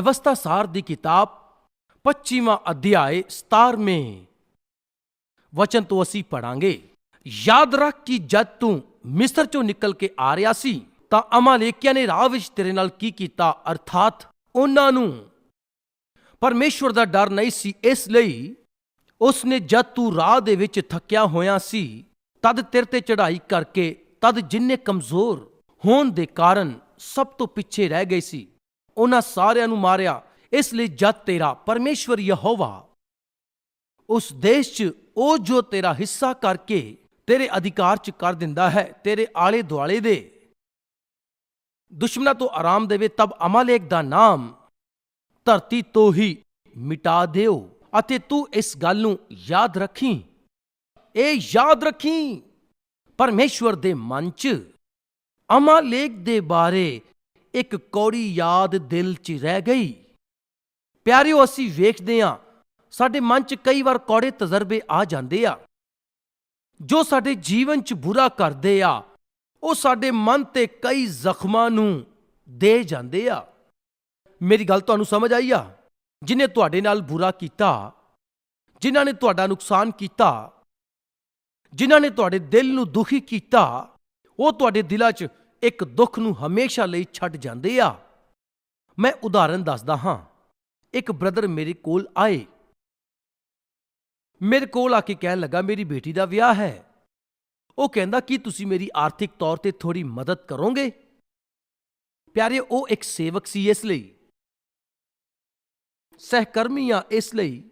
ਵਿਵਸਥਾ ਸਾਰ ਦੀ ਕਿਤਾਬ 25ਵਾਂ ਅਧਿਆਇ 17ਵੇਂ ਵਚਨ ਤੋਂ ਅਸੀਂ ਪੜਾਂਗੇ ਯਾਦ ਰੱਖ ਕਿ ਜਦ ਤੂੰ ਮਿਸਰ ਚੋਂ ਨਿਕਲ ਕੇ ਆ ਰਿਹਾ ਸੀ, ਤਾਂ ਅਮਾਲੇਕੀਆਂ ਨੇ ਰਾਹ ਵਿੱਚ ਤੇਰੇ ਨਾਲ ਕੀ ਕੀਤਾ? ਅਰਥਾਤ ਉਹਨਾਂ ਨੂੰ ਪਰਮੇਸ਼ਵਰ ਦਾ ਡਰ ਨਹੀਂ ਸੀ, ਇਸ ਲਈ ਉਸ ਨੇ ਜਦ ਤੂੰ ਰਾਹ ਦੇ ਵਿੱਚ ਥੱਕਿਆ ਹੋਇਆ ਸੀ, ਤਦ ਤੇਰੇ ਤੇ ਚੜ੍ਹਾਈ ਕਰਕੇ ਤਦ ਜਿੰਨੇ ਕਮਜ਼ੋਰ ਹੋਣ ਦੇ ਕਾਰਨ ਸਭ ਤੋਂ ਪਿੱਛੇ ਰਹਿ ਗਏ ਸੀ। ਉਹਨਾਂ ਸਾਰਿਆਂ ਨੂੰ ਮਾਰਿਆ, ਇਸ ਲਈ ਜਦ ਤੇਰਾ ਪਰਮੇਸ਼ਵਰ ਯਹੋਵਾ ਉਸ ਦੇਸ਼ 'ਚ ਉਹ ਜੋ ਤੇਰਾ ਹਿੱਸਾ ਕਰਕੇ ਤੇਰੇ ਅਧਿਕਾਰ 'ਚ ਕਰ ਦਿੰਦਾ ਹੈ, ਤੇਰੇ ਆਲੇ ਦੁਆਲੇ ਦੇ ਦੁਸ਼ਮਣਾਂ ਤੋਂ ਆਰਾਮ ਦੇਵੇ, ਤਬ ਅਮਾਲੇਕ ਦਾ ਨਾਮ ਧਰਤੀ ਤੋਂ ਹੀ ਮਿਟਾ ਦਿਓ ਅਤੇ ਤੂੰ ਇਸ ਗੱਲ ਨੂੰ ਯਾਦ ਰੱਖੀ। ਇਹ ਯਾਦ ਰੱਖੀ। ਪਰਮੇਸ਼ਵਰ ਦੇ ਮਨ 'ਚ ਅਮਾਲੇਕ ਦੇ ਬਾਰੇ ਇੱਕ ਕੌੜੀ ਯਾਦ ਦਿਲ 'ਚ ਰਹਿ ਗਈ। ਪਿਆਰਿਓ, ਅਸੀਂ ਵੇਖਦੇ ਹਾਂ ਸਾਡੇ ਮਨ 'ਚ ਕਈ ਵਾਰ ਕੌੜੇ ਤਜਰਬੇ ਆ ਜਾਂਦੇ ਆ। ਜੋ ਸਾਡੇ ਜੀਵਨ 'ਚ ਬੁਰਾ ਕਰਦੇ ਆ, ਉਹ ਸਾਡੇ ਮਨ ਤੇ ਕਈ ਜ਼ਖਮਾਂ ਨੂੰ ਦੇ ਜਾਂਦੇ ਆ। ਮੇਰੀ ਗੱਲ ਤੁਹਾਨੂੰ ਸਮਝ ਆਈ ਆ? ਜਿਨੇ ਤੁਹਾਡੇ ਨਾਲ ਬੁਰਾ ਕੀਤਾ, ਜਿਨ੍ਹਾਂ ਨੇ ਤੁਹਾਡਾ ਨੁਕਸਾਨ ਕੀਤਾ, ਜਿਨ੍ਹਾਂ ਨੇ ਤੁਹਾਡੇ ਦਿਲ ਨੂੰ ਦੁਖੀ ਕੀਤਾ, ਉਹ ਤੁਹਾਡੇ ਦਿਲਾਂ 'ਚ ਇੱਕ ਦੁੱਖ ਨੂੰ ਹਮੇਸ਼ਾ ਲਈ ਛੱਡ ਜਾਂਦੇ ਆ। ਮੈਂ ਉਦਾਹਰਨ ਦੱਸਦਾ ਹਾਂ। ਇੱਕ ਬ੍ਰਦਰ ਮੇਰੇ ਕੋਲ ਆਏ। ਮੇਰੇ ਕੋਲ ਆ ਕੇ ਕਹਿਣ ਲੱਗਾ, ਮੇਰੀ ਬੇਟੀ ਦਾ ਵਿਆਹ ਹੈ। ਉਹ ਕਹਿੰਦਾ, ਕਿ ਤੁਸੀਂ ਮੇਰੀ ਆਰਥਿਕ ਤੌਰ ਤੇ ਥੋੜੀ ਮਦਦ ਕਰੋਗੇ? ਪਿਆਰੇ, ਉਹ ਇੱਕ ਸੇਵਕ ਸੀ ਇਸ ਲਈ। ਸਹਿਕਰਮੀ ਆ ਇਸ ਲਈ।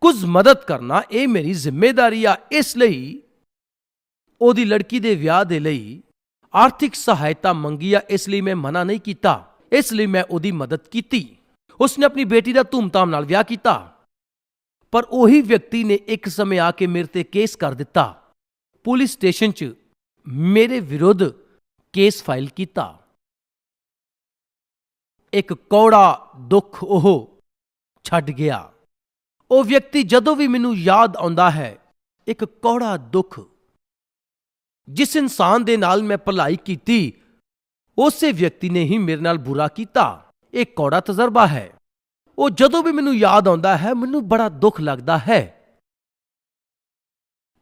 ਕੁਝ ਮਦਦ ਕਰਨਾ ਇਹ ਮੇਰੀ ਜ਼ਿੰਮੇਵਾਰੀ ਆ ਇਸ ਲਈ। ਉਹਦੀ ਲੜਕੀ ਦੇ ਵਿਆਹ ਦੇ ਲਈ ਆਰਥਿਕ ਸਹਾਇਤਾ ਮੰਗੀ ਆ ਇਸ ਲਈ ਮੈਂ ਮਨਾ ਨਹੀਂ ਕੀਤਾ ਇਸ ਲਈ ਮੈਂ ਉਹਦੀ ਮਦਦ ਕੀਤੀ ਉਸਨੇ ਆਪਣੀ ਬੇਟੀ ਦਾ ਧੂਮਧਾਮ ਨਾਲ ਵਿਆਹ ਕੀਤਾ ਪਰ ਉਹੀ ਵਿਅਕਤੀ ਨੇ ਇੱਕ ਸਮੇਂ ਆ ਕੇ ਮੇਰੇ ਤੇ ਕੇਸ ਕਰ ਦਿੱਤਾ ਪੁਲਿਸ ਸਟੇਸ਼ਨ 'ਚ ਮੇਰੇ ਵਿਰੁੱਧ ਕੇਸ ਫਾਈਲ ਕੀਤਾ ਇੱਕ ਕੌੜਾ ਦੁੱਖ ਉਹ ਛੱਡ ਗਿਆ ਉਹ ਵਿਅਕਤੀ ਜਦੋਂ ਵੀ ਮੈਨੂੰ ਯਾਦ ਆਉਂਦਾ ਹੈ ਇੱਕ ਕੌੜਾ ਦੁੱਖ ਜਿਸ ਇਨਸਾਨ ਦੇ ਨਾਲ ਮੈਂ ਭਲਾਈ ਕੀਤੀ, ਉਸੇ ਵਿਅਕਤੀ ਨੇ ਹੀ ਮੇਰੇ ਨਾਲ ਬੁਰਾ ਕੀਤਾ। ਇਹ ਕੌੜਾ ਤਜਰਬਾ ਹੈ। ਉਹ ਜਦੋਂ ਵੀ ਮੈਨੂੰ ਯਾਦ ਆਉਂਦਾ ਹੈ, ਮੈਨੂੰ ਬੜਾ ਦੁੱਖ ਲੱਗਦਾ ਹੈ।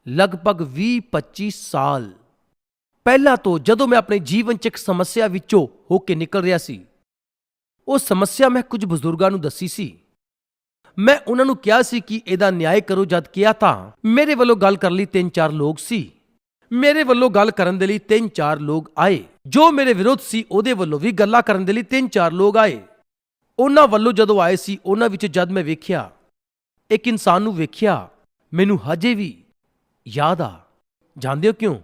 ਲਗਭਗ 20-25 ਸਾਲ ਪਹਿਲਾਂ ਤੋਂ ਜਦੋਂ ਮੈਂ ਆਪਣੇ ਜੀਵਨ 'ਚ ਇੱਕ ਸਮੱਸਿਆ ਵਿੱਚੋਂ ਹੋ ਕੇ ਨਿਕਲ ਰਿਹਾ ਸੀ, ਉਹ ਸਮੱਸਿਆ ਮੈਂ ਕੁਝ ਬਜ਼ੁਰਗਾਂ ਨੂੰ ਦੱਸੀ ਸੀ। ਮੈਂ ਉਹਨਾਂ ਨੂੰ ਕਿਹਾ ਸੀ ਕਿ ਇਹਦਾ ਨਿਆਂ ਕਰੋ ਜਦ ਕਿਹਾ ਤਾਂ ਮੇਰੇ ਵੱਲੋਂ ਗੱਲ ਕਰਨ ਲਈ ਤਿੰਨ ਚਾਰ ਲੋਕ ਸੀ। ਮੇਰੇ ਵੱਲੋਂ ਗੱਲ ਕਰਨ ਦੇ ਲਈ ਤਿੰਨ ਚਾਰ ਲੋਕ ਆਏ। ਜੋ ਮੇਰੇ ਵਿਰੁੱਧ ਸੀ, ਉਹਦੇ ਵੱਲੋਂ ਵੀ ਗੱਲਾਂ ਕਰਨ ਦੇ ਲਈ ਤਿੰਨ ਚਾਰ ਲੋਕ ਆਏ। ਉਹਨਾਂ ਵੱਲੋਂ ਜਦੋਂ ਆਏ ਸੀ, ਉਹਨਾਂ ਵਿੱਚ ਜਦ ਮੈਂ ਵੇਖਿਆ, ਇੱਕ ਇਨਸਾਨ ਨੂੰ ਵੇਖਿਆ, ਮੈਨੂੰ ਹਜੇ ਵੀ ਯਾਦ ਆ। ਜਾਣਦੇ ਹੋ ਕਿਉਂ?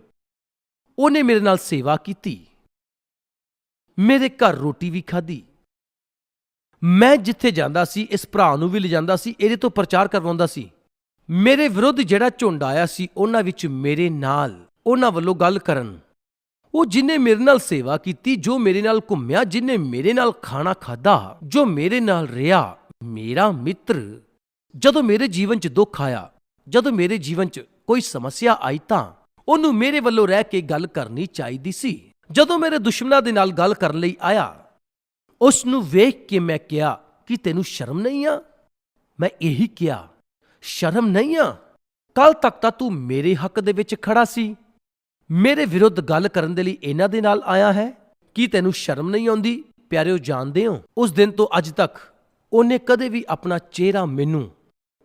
ਉਹਨੇ ਮੇਰੇ ਨਾਲ ਸੇਵਾ ਕੀਤੀ। ਮੇਰੇ ਘਰ ਰੋਟੀ ਵੀ ਖਾਧੀ। ਮੈਂ ਜਿੱਥੇ ਜਾਂਦਾ ਸੀ, ਇਸ ਭਰਾ ਨੂੰ ਵੀ ਲਿਜਾਂਦਾ ਸੀ, ਇਹਦੇ ਤੋਂ ਪ੍ਰਚਾਰ ਕਰਵਾਉਂਦਾ ਸੀ। ਮੇਰੇ ਵਿਰੁੱਧ ਜਿਹੜਾ ਝੁੰਡ ਆਇਆ ਸੀ, ਉਹਨਾਂ ਵਿੱਚ ਮੇਰੇ ਨਾਲ। ਉਹਨਾਂ ਵੱਲੋਂ ਗੱਲ ਕਰਨ। ਉਹ ਜਿਨੇ ਮੇਰੇ ਨਾਲ ਸੇਵਾ ਕੀਤੀ, ਜੋ ਮੇਰੇ ਨਾਲ ਘੁੰਮਿਆ, ਜਿਨੇ ਮੇਰੇ ਨਾਲ ਖਾਣਾ ਖਾਦਾ ਜੋ ਮੇਰੇ ਨਾਲ ਰਿਹਾ, ਮੇਰਾ ਮਿੱਤਰ, ਜਦੋਂ ਮੇਰੇ ਜੀਵਨ 'ਚ ਦੁੱਖ ਆਇਆ, ਜਦੋਂ ਮੇਰੇ ਜੀਵਨ 'ਚ ਕੋਈ ਸਮੱਸਿਆ ਆਈ ਤਾਂ ਉਹਨੂੰ ਮੇਰੇ ਵੱਲੋਂ ਰਹਿ ਕੇ ਗੱਲ ਕਰਨੀ ਚਾਹੀਦੀ ਸੀ। ਜਦੋਂ ਮੇਰੇ ਦੁਸ਼ਮਣਾਂ ਦੇ ਨਾਲ ਗੱਲ ਕਰਨ ਲਈ ਆਇਆ ਉਸ ਨੂੰ ਵੇਖ ਕੇ ਮੈਂ ਕਿਹਾ, ਕਿ ਤੈਨੂੰ ਸ਼ਰਮ ਨਹੀਂ ਆ? ਮੈਂ ਇਹੀ ਕਿਹਾ, ਸ਼ਰਮ ਨਹੀਂ ਆ? ਕੱਲ ਤੱਕ ਤਾਂ ਤੂੰ ਮੇਰੇ ਹੱਕ ਦੇ ਵਿੱਚ ਖੜਾ ਸੀ। ਮੇਰੇ ਵਿਰੁੱਧ ਗੱਲ ਕਰਨ ਦੇ ਲਈ ਇਹਨਾਂ ਦੇ ਨਾਲ ਆਇਆ ਹੈ? ਕੀ ਤੈਨੂੰ ਸ਼ਰਮ ਨਹੀਂ ਆਉਂਦੀ? ਪਿਆਰਿਓ, ਜਾਣਦੇ ਹੋ? ਉਸ ਦਿਨ ਤੋਂ ਅੱਜ ਤੱਕ ਉਹਨੇ ਕਦੇ ਵੀ ਆਪਣਾ ਚਿਹਰਾ ਮੈਨੂੰ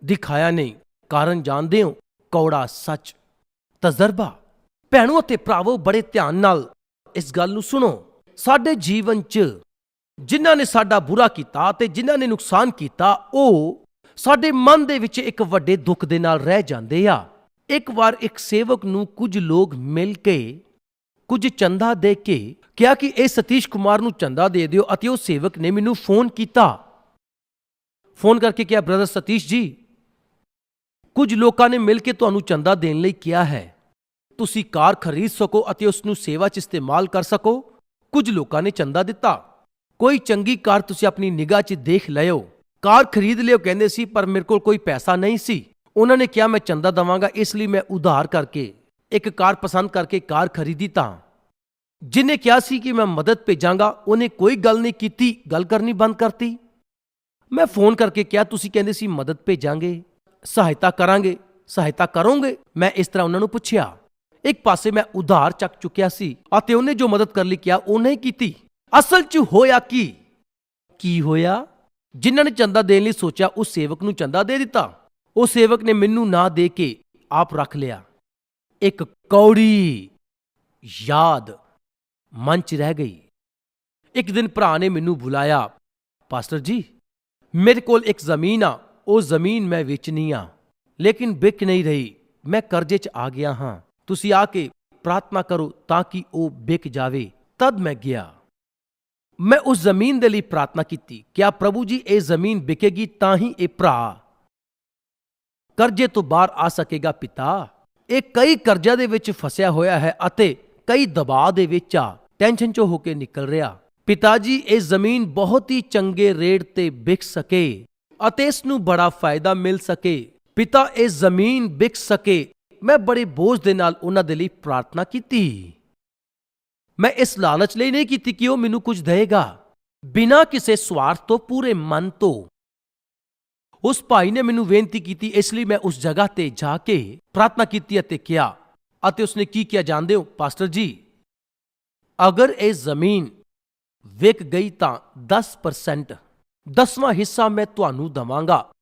ਦਿਖਾਇਆ ਨਹੀਂ। ਕਾਰਨ ਜਾਣਦੇ ਹੋ? ਕੌੜਾ ਸੱਚ। ਤਜਰਬਾ। ਭੈਣੋ ਅਤੇ ਭਰਾਵੋ, ਬੜੇ ਧਿਆਨ ਨਾਲ ਇਸ ਗੱਲ ਨੂੰ ਸੁਣੋ। ਸਾਡੇ ਜੀਵਨ 'ਚ ਜਿਨ੍ਹਾਂ ਨੇ ਸਾਡਾ ਬੁਰਾ ਕੀਤਾ ਤੇ ਜਿਨ੍ਹਾਂ ਨੇ ਨੁਕਸਾਨ ਕੀਤਾ, ਉਹ ਸਾਡੇ ਮਨ ਦੇ ਵਿੱਚ ਇੱਕ ਵੱਡੇ ਦੁੱਖ ਦੇ ਨਾਲ ਰਹਿ ਜਾਂਦੇ ਆ। ਇੱਕ ਵਾਰ ਇੱਕ ਸੇਵਕ ਨੂੰ ਕੁਝ ਲੋਕ ਮਿਲ ਕੇ, ਕੁਝ ਚੰਦਾ ਦੇ ਕੇ ਕਿਹਾ ਕਿ, ਇਹ ਸਤੀਸ਼ ਕੁਮਾਰ ਨੂੰ ਚੰਦਾ ਦੇ ਦਿਓ। ਅਤੇ ਉਹ ਸੇਵਕ ਨੇ ਮੈਨੂੰ ਫੋਨ ਕੀਤਾ। ਫੋਨ ਕਰਕੇ ਕਿਹਾ, ਬ੍ਰਦਰ ਸਤੀਸ਼ ਜੀ, ਕੁਝ ਲੋਕਾਂ ਨੇ ਮਿਲ ਕੇ ਤੁਹਾਨੂੰ ਚੰਦਾ ਦੇਣ ਲਈ ਕਿਹਾ ਹੈ। ਤੁਸੀਂ ਕਾਰ ਖਰੀਦ ਸਕੋ ਅਤੇ ਉਸ ਨੂੰ ਸੇਵਾ 'ਚ ਇਸਤੇਮਾਲ ਕਰ ਸਕੋ। ਕੁਝ ਲੋਕਾਂ ਨੇ ਚੰਦਾ ਦਿੱਤਾ। ਕੋਈ ਚੰਗੀ ਕਾਰ ਤੁਸੀਂ ਆਪਣੀ ਨਿਗਾਹ 'ਚ ਦੇਖ ਲਿਓ ਕਾਰ ਖਰੀਦ ਲਿਓ ਕਹਿੰਦੇ ਸੀ, ਪਰ ਮੇਰੇ ਕੋਲ ਕੋਈ ਪੈਸਾ ਨਹੀਂ ਸੀ। ਉਹਨਾਂ ਨੇ ਕਿਹਾ, ਮੈਂ ਚੰਦਾ ਦਵਾਂਗਾ, ਇਸ ਲਈ ਮੈਂ ਉਧਾਰ ਕਰਕੇ, ਇੱਕ ਕਾਰ ਪਸੰਦ ਕਰਕੇ ਕਾਰ ਖਰੀਦੀ ਤਾਂ। ਜਿਨੇ ਕਿਹਾ ਸੀ ਕਿ ਮੈਂ ਮਦਦ ਭੇਜਾਂਗਾ, ਉਹਨੇ ਕੋਈ ਗੱਲ ਨਹੀਂ ਕੀਤੀ, ਗੱਲ ਕਰਨੀ ਬੰਦ ਕਰਤੀ। ਮੈਂ ਫੋਨ ਕਰਕੇ ਕਿਹਾ, ਤੁਸੀਂ ਕਹਿੰਦੇ ਸੀ ਮਦਦ ਭੇਜਾਂਗੇ, ਸਹਾਇਤਾ ਕਰਾਂਗੇ, ਸਹਾਇਤਾ ਕਰੋਗੇ। ਮੈਂ ਇਸ ਤਰ੍ਹਾਂ ਉਹਨਾਂ ਨੂੰ ਪੁੱਛਿਆ। ਇੱਕ ਪਾਸੇ ਮੈਂ ਉਧਾਰ ਚੱਕ ਚੁੱਕਿਆ ਸੀ ਅਤੇ ਉਹਨੇ ਜੋ ਮਦਦ ਕਰ ਲਈ ਕਿਹਾ ਉਹਨੇ ਹੀ ਕੀਤੀ। ਅਸਲ 'ਚ ਹੋਇਆ ਕੀ? ਕੀ ਹੋਇਆ? ਜਿਨ੍ਹਾਂ ਨੇ ਚੰਦਾ ਦੇਣ ਲਈ ਸੋਚਿਆ, ਉਸ ਸੇਵਕ ਨੂੰ ਚੰਦਾ ਦੇ ਦਿੱਤਾ। ਉਹ ਸੇਵਕ ਨੇ ਮੈਨੂੰ ਨਾ ਦੇ ਕੇ ਆਪ ਰੱਖ ਲਿਆ। ਇੱਕ ਕੌੜੀ ਯਾਦ ਮਨ 'ਚ ਰਹਿ ਗਈ। ਇੱਕ ਦਿਨ ਭਰਾ ਨੇ ਮੈਨੂੰ ਬੁਲਾਇਆ, ਪਾਸਟਰ ਜੀ, ਮੇਰੇ ਕੋਲ ਇੱਕ ਜ਼ਮੀਨ ਆ, ਉਹ ਜ਼ਮੀਨ ਮੈਂ ਵੇਚਣੀ ਆ, ਲੇਕਿਨ ਵਿਕ ਨਹੀਂ ਰਹੀ, ਮੈਂ ਕਰਜ਼ੇ 'ਚ ਆ ਗਿਆ ਹਾਂ। ਤੁਸੀਂ ਆ ਕੇ ਪ੍ਰਾਰਥਨਾ ਕਰੋ ਤਾਂ ਕਿ ਉਹ ਵਿਕ ਜਾਵੇ। ਤਦ ਮੈਂ ਗਿਆ। ਮੈਂ ਉਸ ਜ਼ਮੀਨ ਦੇ ਲਈ ਪ੍ਰਾਰਥਨਾ ਕੀਤੀ, ਕਿਆ ਪ੍ਰਭੂ ਜੀ, ਇਹ ਜ਼ਮੀਨ ਵਿਕੇਗੀ ਤਾਂ ਹੀ ਇਹ ਭਰਾ ਕਰਜ਼ੇ ਤੋਂ ਬਾਹਰ ਆ ਸਕੇਗਾ ਪਿਤਾ। ਇਹ ਕਈ ਕਰਜ਼ਿਆਂ ਦੇ ਵਿੱਚ ਫਸਿਆ ਹੋਇਆ ਹੈ ਅਤੇ ਕਈ ਦਬਾਅ ਦੇ ਵਿੱਚ ਆ, ਟੈਨਸ਼ਨ ਚੋਂ ਹੋ ਕੇ ਨਿਕਲ ਰਿਹਾ। ਪਿਤਾ ਜੀ, ਇਹ ਜ਼ਮੀਨ ਬਹੁਤ ਹੀ ਚੰਗੇ ਰੇਟ ਤੇ ਵਿਕ ਸਕੇ ਅਤੇ ਇਸ ਨੂੰ ਬੜਾ ਫਾਇਦਾ ਮਿਲ ਸਕੇ। ਪਿਤਾ, ਇਹ ਜ਼ਮੀਨ ਵਿਕ ਸਕੇ। ਮੈਂ ਬੜੇ ਬੋਝ ਦੇ ਨਾਲ ਉਹਨਾਂ ਦੇ ਲਈ ਪ੍ਰਾਰਥਨਾ ਕੀਤੀ। ਮੈਂ ਇਸ ਲਾਲਚ ਲਈ ਨਹੀਂ ਕੀਤੀ ਕਿ ਉਹ ਮੈਨੂੰ ਕੁਝ ਦੇਵੇਗਾ। ਬਿਨਾਂ ਕਿਸੇ ਸਵਾਰਥ ਤੋਂ, ਪੂਰੇ ਮਨ ਤੋਂ। ਉਸ ਭਾਈ ਨੇ ਮੈਨੂੰ ਬੇਨਤੀ ਕੀਤੀ, ਇਸ ਲਈ ਮੈਂ ਉਸ ਜਗ੍ਹਾ ਤੇ ਜਾ ਕੇ ਪ੍ਰਾਰਥਨਾ ਕੀਤੀ ਅਤੇ ਕਿਹਾ। ਅਤੇ ਉਸਨੇ ਕੀ ਕਿਹਾ ਜਾਣਦੇ ਹੋ, ਪਾਸਟਰ ਜੀ? ਅਗਰ ਇਹ ਜ਼ਮੀਨ ਵਿਕ ਗਈ ਤਾਂ 10% ਦਸਵਾਂ ਹਿੱਸਾ ਮੈਂ ਤੁਹਾਨੂੰ ਦਵਾਂਗਾ।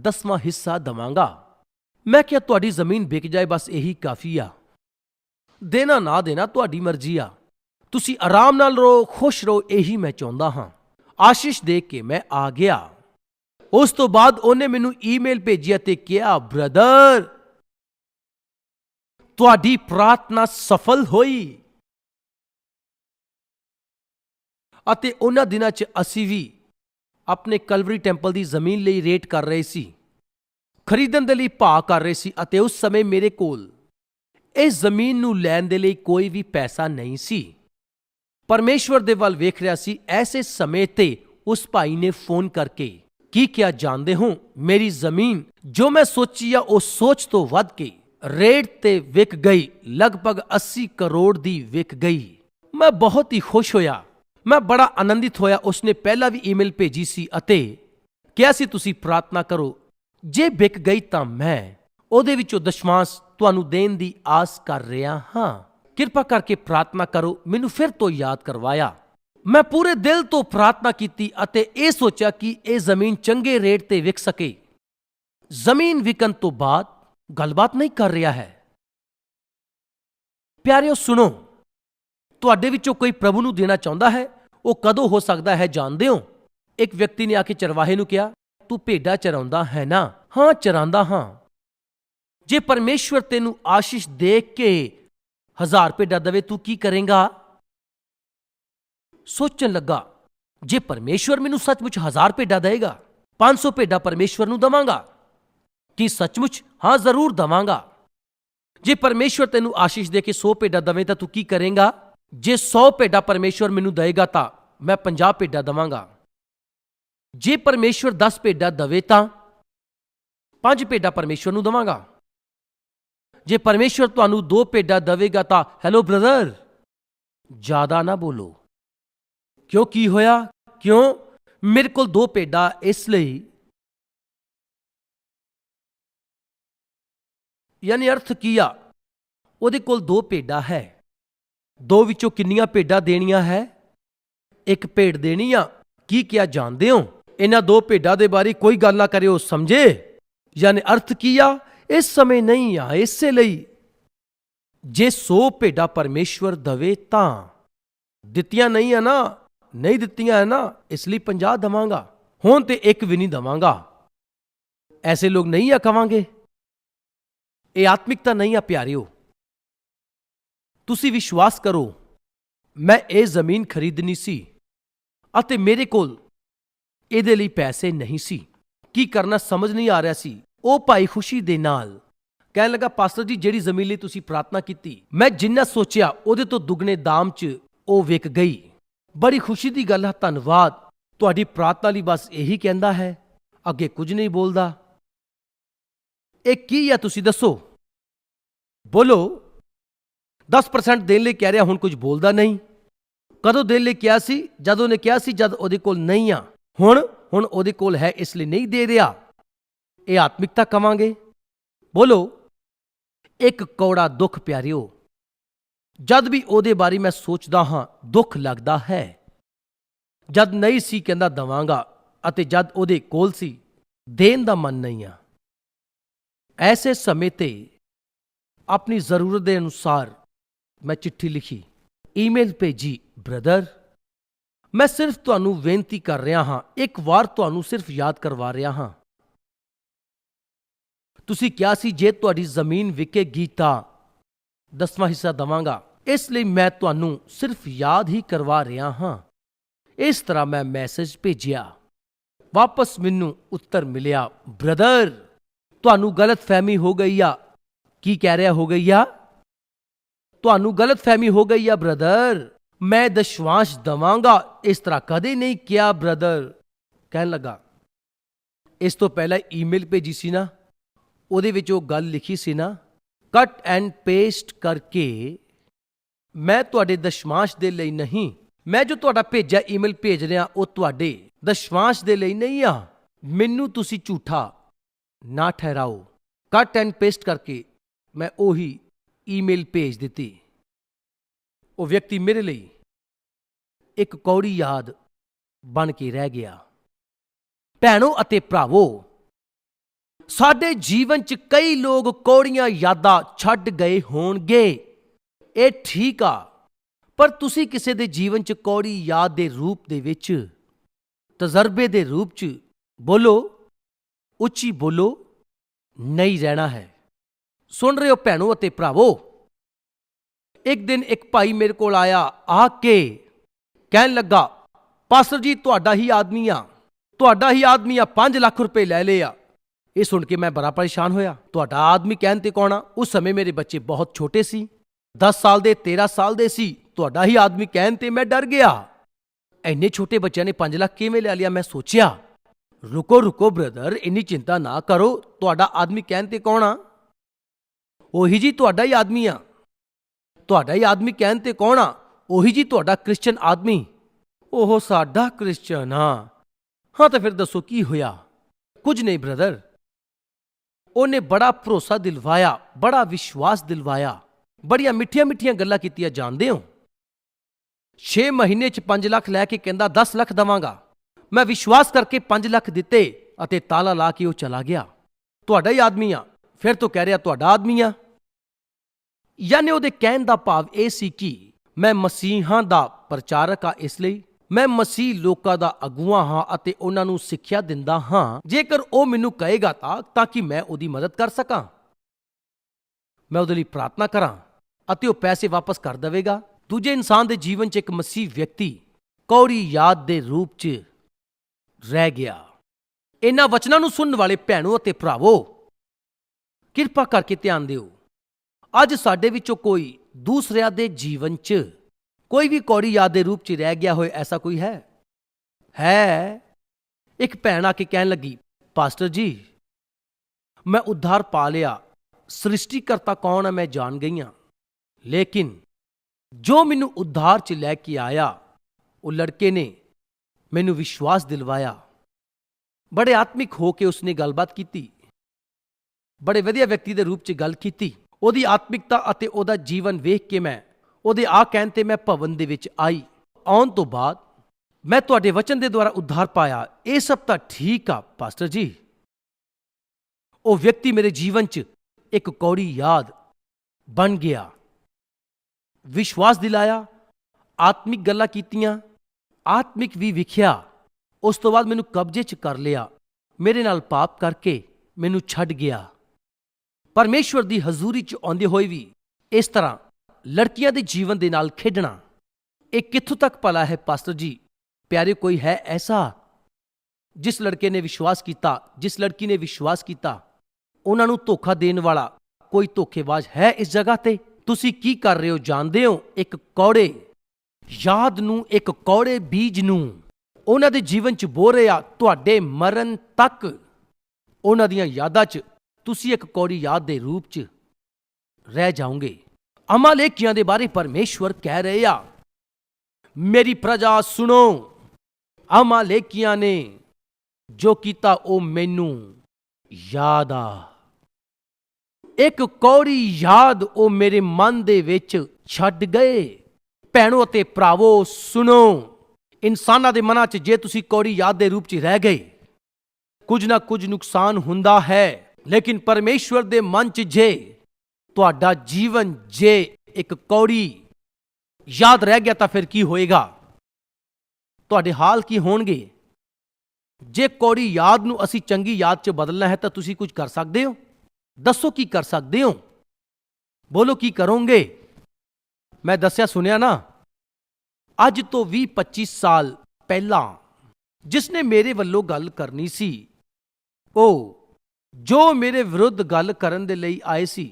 ਦਸਵਾਂ ਹਿੱਸਾ ਦਵਾਂਗਾ। ਮੈਂ ਕਿਹਾ, ਤੁਹਾਡੀ ਜ਼ਮੀਨ ਵਿਕ ਜਾਏ, ਬਸ ਇਹੀ ਕਾਫੀ ਆ। ਦੇਣਾ ਨਾ ਦੇਣਾ, ਤੁਹਾਡੀ ਮਰਜ਼ੀ ਆ। ਤੁਸੀਂ ਆਰਾਮ ਨਾਲ ਰਹੋ, ਖੁਸ਼ ਰਹੋ, ਇਹੀ ਮੈਂ ਚਾਹੁੰਦਾ ਹਾਂ। ਆਸ਼ੀਸ਼ ਦੇ ਕੇ ਮੈਂ ਆ ਗਿਆ। ਉਸ ਤੋਂ ਬਾਅਦ ਉਹਨੇ ਮੈਨੂੰ ਈਮੇਲ ਭੇਜੀ ਅਤੇ ਕਿਹਾ, ਬ੍ਰਦਰ, ਤੁਹਾਡੀ ਪ੍ਰਾਰਥਨਾ ਸਫਲ ਹੋਈ। ਅਤੇ ਉਹਨਾਂ ਦਿਨਾਂ 'ਚ ਅਸੀਂ ਵੀ ਆਪਣੇ ਕਲਵਰੀ ਟੈਂਪਲ ਦੀ ਜ਼ਮੀਨ ਲਈ ਰੇਟ ਕਰ ਰਹੇ ਸੀ, ਖਰੀਦਣ ਦੇ ਲਈ ਭਾਅ ਕਰ ਰਹੇ ਸੀ ਅਤੇ ਉਸ ਸਮੇਂ ਮੇਰੇ ਕੋਲ ਇਸ ਜ਼ਮੀਨ ਨੂੰ ਲੈਣ ਦੇ ਲਈ ਕੋਈ ਵੀ ਪੈਸਾ ਨਹੀਂ ਸੀ। ਪਰਮੇਸ਼ਵਰ ਦੇ ਵੱਲ ਵੇਖ ਰਿਹਾ ਸੀ। ਐਸੇ ਸਮੇਂ ਤੇ ਉਸ ਭਾਈ ਨੇ ਫੋਨ ਕਰਕੇ ਕੀ ਕਿਆ ਜਾਣਦੇ ਹੋ? ਮੇਰੀ ਜ਼ਮੀਨ ਜੋ ਮੈਂ ਸੋਚੀ ਆ, ਉਹ ਸੋਚ ਤੋਂ ਵੱਧ ਕੇ ਰੇਟ ਤੇ ਵਿਕ ਗਈ, ਲਗਭਗ 80 ਕਰੋੜ ਦੀ ਵਿਕ ਗਈ। ਮੈਂ ਬਹੁਤ ਹੀ ਖੁਸ਼ ਹੋਇਆ। ਮੈਂ ਬੜਾ ਆਨੰਦਿਤ ਹੋਇਆ। ਉਸਨੇ ਪਹਿਲਾਂ ਵੀ ਈਮੇਲ ਭੇਜੀ ਸੀ ਅਤੇ ਕਿਹਾ ਸੀ, ਤੁਸੀਂ ਪ੍ਰਾਰਥਨਾ ਕਰੋ। ਜੇ ਵਿਕ ਗਈ ਤਾਂ ਮੈਂ ਉਹਦੇ ਵਿੱਚੋਂ ਦਸ਼ਮਾਂਸ਼ ਤੁਹਾਨੂੰ ਦੇਣ ਦੀ ਆਸ ਕਰ ਰਿਹਾ ਹਾਂ। ਕਿਰਪਾ ਕਰਕੇ ਪ੍ਰਾਰਥਨਾ ਕਰੋ। ਮੈਨੂੰ ਫਿਰ ਤੋਂ ਯਾਦ ਕਰਵਾਇਆ। ਮੈਂ ਪੂਰੇ ਦਿਲ ਤੋਂ ਪ੍ਰਾਰਥਨਾ ਕੀਤੀ ਅਤੇ ਇਹ ਸੋਚਿਆ ਕਿ ਇਹ ਜ਼ਮੀਨ ਚੰਗੇ ਰੇਟ ਤੇ ਵਿਕ ਸਕੇ। ਜ਼ਮੀਨ ਵਿਕਣ ਤੋਂ ਬਾਅਦ ਗੱਲਬਾਤ ਨਹੀਂ ਕਰ ਰਿਹਾ ਹੈ। ਪਿਆਰਿਓ, ਸੁਣੋ। ਤੁਹਾਡੇ ਵਿੱਚੋਂ ਕੋਈ ਪ੍ਰਭੂ ਨੂੰ ਦੇਣਾ ਚਾਹੁੰਦਾ ਹੈ? ਉਹ ਕਦੋਂ ਹੋ ਸਕਦਾ ਹੈ ਜਾਣਦੇ ਹੋ? ਇੱਕ ਵਿਅਕਤੀ ਨੇ ਆ ਕੇ ਚਰਵਾਹੇ ਨੂੰ ਕਿਹਾ, ਤੂੰ ਭੇਡਾਂ ਚਰਾਉਂਦਾ ਹੈ ਨਾ? ਹਾਂ, ਚਰਾਉਂਦਾ ਹਾਂ। ਜੇ ਪਰਮੇਸ਼ਵਰ ਤੈਨੂੰ ਆਸ਼ੀਸ਼ ਦੇ ਕੇ ਹਜ਼ਾਰ ਭੇਡਾਂ ਦਵੇ, ਤੂੰ ਕੀ ਕਰੇਗਾ? ਸੋਚਣ ਲੱਗਾ, ਜੇ ਪਰਮੇਸ਼ਵਰ ਮੈਨੂੰ ਸੱਚਮੁੱਚ ਹਜ਼ਾਰ ਭੇਡਾਂ ਦੇਗਾ 500 ਭੇਡਾਂ ਪਰਮੇਸ਼ਵਰ ਨੂੰ ਦਵਾਂਗਾ, ਕੀ ਸੱਚਮੁੱਚ? ਹਾਂ, ਜ਼ਰੂਰ ਦਵਾਂਗਾ। ਜੇ ਪਰਮੇਸ਼ਵਰ ਤੈਨੂੰ ਆਸ਼ੀਸ਼ ਦੇ ਕੇ 100 ਭੇਡਾਂ ਦਵੇ ਤਾਂ ਤੂੰ ਕੀ ਕਰੇਗਾ? ਜੇ 100 ਭੇਡਾਂ ਪਰਮੇਸ਼ਵਰ ਮੈਨੂੰ ਦੇਵੇਗਾ ਤਾਂ ਮੈਂ 50 ਭੇਡਾਂ ਦਵਾਂਗਾ। ਜੇ ਪਰਮੇਸ਼ਵਰ 10 ਭੇਡਾਂ ਦਵੇ ਤਾਂ 5 ਭੇਡਾਂ ਪਰਮੇਸ਼ਵਰ ਨੂੰ ਦਵਾਂਗਾ। ਜੇ ਪਰਮੇਸ਼ਵਰ ਤੁਹਾਨੂੰ ਦੋ ਭੇਡਾਂ ਦੇਵੇਗਾ ਤਾਂ ਹੈਲੋ ਬ੍ਰਦਰ ਜ਼ਿਆਦਾ ਨਾ ਬੋਲੋ। ਕਿਉਂ ਕੀ ਹੋਇਆ? ਕਿਉਂ? ਮੇਰੇ ਕੋਲ ਦੋ ਭੇਡਾਂ ਇਸ ਲਈ। ਯਾਨੀ ਅਰਥ ਕੀ ਆ? ਉਹਦੇ ਕੋਲ ਦੋ ਭੇਡਾਂ ਹੈ। ਦੋ ਵਿੱਚੋਂ ਕਿੰਨੀਆਂ ਭੇਡਾਂ ਦੇਣੀਆਂ ਹੈ? ਇੱਕ ਭੇਡ ਦੇਣੀ ਆ। ਕੀ ਕਿਹਾ ਜਾਣਦੇ ਹੋ? ਇਹਨਾਂ ਦੋ ਭੇਡਾਂ ਦੇ ਬਾਰੇ ਕੋਈ ਗੱਲ ਨਾ ਕਰਿਓ, ਸਮਝੇ? ਯਾਨੀ ਅਰਥ ਕੀ ਆ? ਇਸ ਸਮੇਂ ਨਹੀਂ ਆ, ਇਸੇ ਲਈ। ਜੇ 100 ਭੇਡਾਂ ਪਰਮੇਸ਼ਵਰ ਦਵੇ ਤਾਂ। ਦਿੱਤੀਆਂ ਨਹੀਂ ਆ ਨਾ। ਨਹੀਂ ਦਿੱਤੀਆਂ ਹੈ ਨਾ, ਇਸ ਲਈ 50 ਦਵਾਂਗਾ। ਹੁਣ ਤੇ ਇੱਕ ਵੀ ਨਹੀਂ ਦਵਾਂਗਾ। ਐਸੇ ਲੋਕ ਨਹੀਂ ਆ ਕਵਾਂਗੇ। ਇਹ ਆਤਮਿਕਤਾ ਨਹੀਂ ਆ ਪਿਆਰਿਓ। ਤੁਸੀਂ ਵਿਸ਼ਵਾਸ ਕਰੋ, ਮੈਂ ਇਹ ਜ਼ਮੀਨ ਖਰੀਦਣੀ ਸੀ ਅਤੇ ਮੇਰੇ ਕੋਲ ਇਹਦੇ ਲਈ ਪੈਸੇ ਨਹੀਂ ਸੀ। ਕੀ ਕਰਨਾ ਸਮਝ ਨਹੀਂ ਆ ਰਿਹਾ ਸੀ। ਉਹ ਭਾਈ ਖੁਸ਼ੀ ਦੇ ਨਾਲ ਕਹਿਣ ਲੱਗਾ, ਪਾਸਟਰ ਜੀ, ਜਿਹੜੀ ਜ਼ਮੀਨ ਲਈ ਤੁਸੀਂ ਪ੍ਰਾਰਥਨਾ ਕੀਤੀ, ਮੈਂ ਜਿੰਨਾ ਸੋਚਿਆ ਉਹਦੇ ਤੋਂ ਦੁੱਗਣੇ ਦਾਮ 'ਚ ਉਹ ਵਿਕ ਗਈ। ਬੜੀ ਖੁਸ਼ੀ ਦੀ ਗੱਲ ਹੈ ਧੰਨਵਾਦ। ਤੁਹਾਡੀ ਪ੍ਰਾਰਥਨਾ ਲਈ ਬਸ ਇਹੀ ਕਹਿੰਦਾ ਹੈ, ਅੱਗੇ ਕੁਝ ਨਹੀਂ ਬੋਲਦਾ। ਇਹ ਕੀ ਹੈ ਤੁਸੀਂ ਦੱਸੋ? ਬੋਲੋ। 10% ਦੇਣ ਲਈ ਕਹਿ ਰਿਹਾ, ਹੁਣ ਕੁਝ ਬੋਲਦਾ ਨਹੀਂ। ਕਦੋਂ ਦੇਣ ਲਈ ਕਿਹਾ ਸੀ? ਜਦ ਉਹਨੇ ਕਿਹਾ ਸੀ, ਜਦ ਉਹਦੇ ਕੋਲ ਨਹੀਂ ਆ। ਹੁਣ ਹੁਣ ਉਹਦੇ ਕੋਲ ਹੈ, ਇਸ ਲਈ ਨਹੀਂ ਦੇ ਰਿਹਾ। ਇਹ ਆਤਮਿਕਤਾ ਕਵਾਂਗੇ। ਬੋਲੋ। ਇੱਕ ਕੌੜਾ ਦੁੱਖ ਪਿਆਰਿਓ ਜਦ ਵੀ ਉਹਦੇ ਬਾਰੇ ਮੈਂ ਸੋਚਦਾ ਹਾਂ, ਦੁੱਖ ਲੱਗਦਾ ਹੈ। ਜਦ ਨਹੀਂ ਸੀ ਕਹਿੰਦਾ ਦਵਾਂਗਾ ਅਤੇ ਜਦ ਉਹਦੇ ਕੋਲ ਸੀ, ਦੇਣ ਦਾ ਮਨ ਨਹੀਂ ਆ। ਐਸੇ ਸਮੇਂ ਤੇ ਆਪਣੀ ਜ਼ਰੂਰਤ ਦੇ ਅਨੁਸਾਰ ਮੈਂ ਚਿੱਠੀ ਲਿਖੀ, ਈਮੇਲ ਭੇਜੀ, ਬ੍ਰਦਰ, ਮੈਂ ਸਿਰਫ ਤੁਹਾਨੂੰ ਬੇਨਤੀ ਕਰ ਰਿਹਾ ਹਾਂ, ਇੱਕ ਵਾਰ ਤੁਹਾਨੂੰ ਸਿਰਫ ਯਾਦ ਕਰਵਾ ਰਿਹਾ ਹਾਂ। ਤੁਸੀਂ ਕਿਹਾ ਸੀ ਜੇ ਤੁਹਾਡੀ ਜ਼ਮੀਨ ਵਿਕੇਗੀ ਤਾਂ ਦਸਵਾਂ ਹਿੱਸਾ ਦਵਾਂਗਾ। ਇਸ ਲਈ ਮੈਂ ਤੁਹਾਨੂੰ ਸਿਰਫ ਯਾਦ ਹੀ ਕਰਵਾ ਰਿਹਾ ਹਾਂ। ਇਸ ਤਰ੍ਹਾਂ ਮੈਂ ਮੈਸੇਜ ਭੇਜਿਆ। ਵਾਪਸ ਮੈਨੂੰ ਉੱਤਰ ਮਿਲਿਆ, ਬ੍ਰਦਰ, ਤੁਹਾਨੂੰ ਗਲਤਫਹਿਮੀ ਹੋ ਗਈ ਆ। ਕੀ ਕਹਿ ਰਿਹਾ ਹੋ ਗਈ ਆ? ਤੁਹਾਨੂੰ ਗਲਤਫਹਿਮੀ ਹੋ ਗਈ ਆ, ਬ੍ਰਦਰ। ਮੈਂ ਦਸ਼ਵਾਂਸ਼ ਦਵਾਂਗਾ। ਇਸ ਤਰ੍ਹਾਂ ਕਦੇ ਨਹੀਂ ਕਿਹਾ, ਬ੍ਰਦਰ। ਕਹਿਣ ਲੱਗਾ, ਇਸ ਤੋਂ ਪਹਿਲਾਂ ਈਮੇਲ ਭੇਜੀ ਸੀ ਨਾ? ਉਹਦੇ ਵਿੱਚ ਉਹ ਗੱਲ ਲਿਖੀ ਸੀ ਨਾ? ਕੱਟ ਐਂਡ ਪੇਸਟ ਕਰਕੇ ਮੈਂ ਤੁਹਾਡੇ ਦਸ਼ਮਾਂਸ਼ ਦੇ ਲਈ ਨਹੀਂ, ਮੈਂ ਜੋ ਤੁਹਾਡਾ ਭੇਜਿਆ ਈਮੇਲ ਭੇਜ ਰਿਹਾ, ਉਹ ਤੁਹਾਡੇ ਦਸ਼ਮਾਂਸ਼ ਦੇ ਲਈ ਨਹੀਂ ਆ। ਮੈਨੂੰ ਤੁਸੀਂ ਝੂਠਾ ਨਾ ਠਹਿਰਾਓ। ਕੱਟ ਐਂਡ ਪੇਸਟ ਕਰਕੇ ਮੈਂ ਉਹੀ ਈਮੇਲ ਭੇਜ ਦਿੱਤੀ। ਉਹ ਵਿਅਕਤੀ ਮੇਰੇ ਲਈ ਇੱਕ ਕੌੜੀ ਯਾਦ ਬਣ ਕੇ ਰਹਿ ਗਿਆ। ਭੈਣੋ ਅਤੇ ਭਰਾਵੋ ਸਾਡੇ ਜੀਵਨ 'ਚ ਕਈ ਲੋਕ ਕੌੜੀਆਂ ਯਾਦਾਂ ਛੱਡ ਗਏ ਹੋਣਗੇ। ਇਹ ਠੀਕ ਆ, ਪਰ ਤੁਸੀਂ ਕਿਸੇ ਦੇ ਜੀਵਨ 'ਚ ਕੌੜੀ ਯਾਦ ਦੇ ਰੂਪ ਦੇ ਵਿੱਚ, ਤਜਰਬੇ ਦੇ ਰੂਪ 'ਚ ਬੋਲੋ, ਉੱਚੀ ਬੋਲੋ, ਨਹੀਂ ਰਹਿਣਾ ਹੈ। ਸੁਣ ਰਹੇ ਹੋ ਭੈਣੋ ਅਤੇ ਭਰਾਵੋ, ਇੱਕ ਦਿਨ ਇੱਕ ਭਾਈ ਮੇਰੇ ਕੋਲ ਆਇਆ, ਆ ਕੇ ਕਹਿਣ ਲੱਗਾ, ਪਾਸਟਰ ਜੀ, ਤੁਹਾਡਾ ਹੀ ਆਦਮੀ ਆ, ਤੁਹਾਡਾ ਹੀ ਆਦਮੀ ਆ 5 ਲੱਖ ਰੁਪਏ ਲੈ ਲਏ ਆ। ਇਹ ਸੁਣ ਕੇ ਮੈਂ ਬੜਾ ਪਰੇਸ਼ਾਨ ਹੋਇਆ। ਤੁਹਾਡਾ ਆਦਮੀ ਕਹਿਣ ਤੇ ਕੌਣ ਆ? ਉਸ ਸਮੇਂ ਮੇਰੇ ਬੱਚੇ ਬਹੁਤ ਛੋਟੇ ਸੀ। 10 ਸਾਲ ਦੇ 13 ਸਾਲ ਦੇ ਸੀ। ਤੁਹਾਡਾ ਹੀ ਆਦਮੀ ਕਹਿਣ ਤੇ ਮੈਂ ਡਰ ਗਿਆ। ਐਨੇ ਛੋਟੇ ਬੱਚਿਆਂ ਨੇ 5 ਲੱਖ ਕਿਵੇਂ ਲੈ ਲਿਆ? ਮੈਂ ਸੋਚਿਆ, ਰੁਕੋ ਰੁਕੋ ਬ੍ਰਦਰ, ਇੰਨੀ ਚਿੰਤਾ ਨਾ ਕਰੋ। ਤੁਹਾਡਾ ਆਦਮੀ ਕਹਿਣ ਤੇ ਕੌਣ ਆ? ਉਹੀ ਜੀ ਤੁਹਾਡਾ ਹੀ ਆਦਮੀ ਆ। ਤੁਹਾਡਾ ਹੀ ਆਦਮੀ ਕਹਿਣ ਤੇ ਕੌਣ ਆ? ਉਹੀ ਜੀ ਤੁਹਾਡਾ ਕ੍ਰਿਸਚੀਅਨ ਆਦਮੀ। ਉਹ ਸਾਡਾ ਕ੍ਰਿਸਚੀਅਨ ਆ। ਹਾਂ, ਤਾਂ ਫਿਰ ਦੱਸੋ ਕੀ ਹੋਇਆ? ਕੁਝ ਨਹੀਂ ਬ੍ਰਦਰ। ਉਹਨੇ ਬੜਾ ਭਰੋਸਾ ਦਿਲਵਾਇਆ, ਬੜਾ ਵਿਸ਼ਵਾਸ ਦਿਲਵਾਇਆ। ਬੜੀਆਂ ਮਿੱਠੀਆਂ ਮਿੱਠੀਆਂ ਗੱਲਾਂ ਕੀਤੀਆਂ, ਜਾਣਦੇ ਹੋ? 6 ਮਹੀਨੇ ਚ 5 ਲੱਖ ਲੈ ਕੇ ਕਹਿੰਦਾ 10 ਲੱਖ ਦਵਾਂਗਾ। ਮੈਂ ਵਿਸ਼ਵਾਸ ਕਰਕੇ 5 ਲੱਖ ਦਿੱਤੇ ਅਤੇ ਤਾਲਾ ਲਾ ਕੇ ਉਹ ਚਲਾ ਗਿਆ। ਤੁਹਾਡਾ ਹੀ ਆਦਮੀ ਆ। ਫਿਰ ਤੋਂ ਕਹਿ ਰਿਹਾ, ਤੁਹਾਡਾ ਆਦਮੀ ਆ। ਯਾਨੀ ਉਹਦੇ ਕਹਿਣ ਦਾ ਭਾਵ ਇਹ ਸੀ ਕਿ ਮੈਂ ਮਸੀਹਾਂ ਦਾ ਪ੍ਰਚਾਰਕ ਆ ਇਸ ਲਈ। ਮੈਂ ਮਸੀਹ ਲੋਕਾਂ ਦਾ ਅਗੂਆ ਹਾਂ ਅਤੇ ਉਹਨਾਂ ਨੂੰ ਸਿੱਖਿਆ ਦਿੰਦਾ ਹਾਂ। ਜੇਕਰ ਉਹ ਮੈਨੂੰ ਕਹੇਗਾ ਤਾਂ ਤਾਂ ਕਿ ਮੈਂ ਉਹਦੀ ਮਦਦ ਕਰ ਸਕਾਂ? ਮੈਂ ਉਹਦੇ ਲਈ ਪ੍ਰਾਰਥਨਾ ਕਰਾਂ ਅਤੇ ਉਹ ਪੈਸੇ ਵਾਪਸ ਕਰ ਦੇਵੇਗਾ। ਦੂਜੇ ਇਨਸਾਨ ਦੇ ਜੀਵਨ 'ਚ ਇੱਕ ਮਸੀਹ ਵਿਅਕਤੀ ਕੌੜੀ ਯਾਦ ਦੇ ਰੂਪ 'ਚ ਰਹਿ ਗਿਆ। ਇਹਨਾਂ ਵਚਨਾਂ ਨੂੰ ਸੁਣਨ ਵਾਲੇ ਭੈਣੋ ਅਤੇ ਭਰਾਵੋ, ਕਿਰਪਾ ਕਰਕੇ ਧਿਆਨ ਦਿਓ। ਅੱਜ ਸਾਡੇ ਵਿੱਚੋਂ ਕੋਈ ਦੂਸਰਿਆਂ ਦੇ ਜੀਵਨ 'ਚ ਕੋਈ ਵੀ ਕੌੜੀ ਯਾਦ ਦੇ ਰੂਪ 'ਚ ਰਹਿ ਗਿਆ ਹੋਏ ਐਸਾ ਕੋਈ ਹੈ? ਹੈ। ਇੱਕ ਭੈਣ ਆ ਕੇ ਕਹਿਣ ਲੱਗੀ, ਪਾਸਟਰ ਜੀ, ਮੈਂ ਉਧਾਰ ਪਾ ਲਿਆ। ਸ੍ਰਿਸ਼ਟੀਕਰਤਾ ਕੌਣ ਹੈ ਮੈਂ ਜਾਣ ਗਈ ਹਾਂ ਲੇਕਿਨ ਜੋ ਮੈਨੂੰ ਉਧਾਰ 'ਚ ਲੈ ਕੇ ਆਇਆ, ਉਹ ਲੜਕੇ ਨੇ ਮੈਨੂੰ ਵਿਸ਼ਵਾਸ ਦਿਲਵਾਇਆ। ਬੜੇ ਆਤਮਿਕ ਹੋ ਕੇ ਉਸਨੇ ਗੱਲਬਾਤ ਕੀਤੀ। ਬੜੇ ਵਧੀਆ ਵਿਅਕਤੀ ਦੇ ਰੂਪ 'ਚ ਗੱਲ ਕੀਤੀ। ਉਹਦੀ ਆਤਮਿਕਤਾ ਅਤੇ ਉਹਦਾ ਜੀਵਨ ਵੇਖ ਕੇ ਮੈਂ ਉਹਦੇ ਆ ਕਹਿਣ ਤੇ ਮੈਂ ਭਵਨ ਦੇ ਵਿੱਚ ਆਈ। ਆਉਣ ਤੋਂ ਬਾਅਦ ਮੈਂ ਤੁਹਾਡੇ ਵਚਨ ਦੇ ਦੁਆਰਾ ਉਧਾਰ ਪਾਇਆ। ਇਹ ਸਭ ਤਾਂ ਠੀਕ ਆ, ਪਾਸਟਰ ਜੀ। ਉਹ ਵਿਅਕਤੀ ਮੇਰੇ ਜੀਵਨ 'ਚ ਇੱਕ ਕੌੜੀ ਯਾਦ ਬਣ ਗਿਆ। ਵਿਸ਼ਵਾਸ ਦਿਲਾਇਆ, ਆਤਮਿਕ ਗੱਲਾਂ ਕੀਤੀਆਂ, ਆਤਮਿਕ ਵੀ ਵਿਖਿਆ। ਉਸ ਤੋਂ ਬਾਅਦ ਮੈਨੂੰ ਕਬਜ਼ੇ 'ਚ ਕਰ ਲਿਆ। ਮੇਰੇ ਨਾਲ ਪਾਪ ਕਰਕੇ ਮੈਨੂੰ ਛੱਡ ਗਿਆ। ਪਰਮੇਸ਼ਵਰ ਦੀ ਹਜ਼ੂਰੀ 'ਚ ਆਉਂਦੇ ਹੋਏ ਵੀ ਇਸ ਤਰ੍ਹਾਂ ਲੜਕੀਆਂ ਦੇ ਜੀਵਨ ਦੇ ਨਾਲ ਖੇਡਣਾ। ਇਹ ਕਿੱਥੋਂ ਤੱਕ ਭਲਾ ਹੈ, ਪਾਸਟਰ ਜੀ? ਪਿਆਰੇ, ਕੋਈ ਹੈ ਐਸਾ ਜਿਸ ਲੜਕੇ ਨੇ ਵਿਸ਼ਵਾਸ ਕੀਤਾ, ਜਿਸ ਲੜਕੀ ਨੇ ਵਿਸ਼ਵਾਸ ਕੀਤਾ, ਉਹਨਾਂ ਨੂੰ ਧੋਖਾ ਦੇਣ ਵਾਲਾ ਕੋਈ ਧੋਖੇਬਾਜ਼ ਹੈ ਇਸ ਜਗ੍ਹਾ ਤੇ? ਤੁਸੀਂ ਕੀ ਕਰ ਰਹੇ ਹੋ, ਜਾਣਦੇ ਹੋ? ਇੱਕ ਕੌੜੇ ਯਾਦ ਨੂੰ, ਇੱਕ ਕੌੜੇ ਬੀਜ ਨੂੰ ਉਹਨਾਂ ਦੇ ਜੀਵਨ 'ਚ ਬੋ ਰਿਹਾ, ਤੁਹਾਡੇ ਮਰਨ ਤੱਕ। ਉਹਨਾਂ ਦੀਆਂ ਯਾਦਾਂ 'ਚ ਤੁਸੀਂ ਇੱਕ ਕੌੜੀ ਯਾਦ ਦੇ ਰੂਪ 'ਚ ਰਹਿ ਜਾਓਗੇ। ਅਮਾਲੇਕੀਆਂ ਦੇ ਬਾਰੇ ਪਰਮੇਸ਼ਵਰ ਕਹਿ ਰਹੇ ਆ। ਮੇਰੀ ਪ੍ਰਜਾ, ਸੁਣੋ। ਅਮਾਲੇਕੀਆਂ ਨੇ ਜੋ ਕੀਤਾ, ਉਹ ਮੈਨੂੰ ਯਾਦ ਆ। ਇੱਕ ਕੌੜੀ ਯਾਦ ਉਹ ਮੇਰੇ ਮਨ ਦੇ ਵਿੱਚ ਛੱਡ ਗਏ। ਭੈਣੋ ਅਤੇ ਭਰਾਵੋ, ਸੁਣੋ। ਇਨਸਾਨਾਂ ਦੇ ਮਨਾਂ 'ਚ ਜੇ ਤੁਸੀਂ ਕੌੜੀ ਯਾਦ ਦੇ ਰੂਪ 'ਚ ਰਹਿ ਗਏ, ਕੁਝ ਨਾ ਕੁਝ ਨੁਕਸਾਨ ਹੁੰਦਾ ਹੈ। ਲੇਕਿਨ ਪਰਮੇਸ਼ਵਰ ਦੇ ਮਨ 'ਚ ਜੇ ਤੁਹਾਡਾ ਜੀਵਨ ਜੇ ਇੱਕ ਕੌੜੀ ਯਾਦ ਰਹਿ ਗਿਆ ਤਾਂ ਫਿਰ ਕੀ ਹੋਏਗਾ? ਤੁਹਾਡੇ ਹਾਲ ਕੀ ਹੋਣਗੇ? ਜੇ ਕੌੜੀ ਯਾਦ ਨੂੰ ਅਸੀਂ ਚੰਗੀ ਯਾਦ 'ਚ ਬਦਲਣਾ ਹੈ ਤਾਂ ਤੁਸੀਂ ਕੁਝ ਕਰ ਸਕਦੇ ਹੋ? ਦੱਸੋ ਕੀ ਕਰ ਸਕਦੇ ਹੋ? ਬੋਲੋ ਕੀ ਕਰੋਗੇ? ਮੈਂ ਦੱਸਿਆ ਸੁਣਿਆ ਨਾ, ਅੱਜ ਤੋਂ 20 25 ਸਾਲ ਪਹਿਲਾਂ ਜਿਸ ਨੇ ਮੇਰੇ ਵੱਲੋਂ ਗੱਲ ਕਰਨੀ ਸੀ, ਉਹ ਜੋ ਮੇਰੇ ਵਿਰੁੱਧ ਗੱਲ ਕਰਨ ਦੇ ਲਈ ਆਏ ਸੀ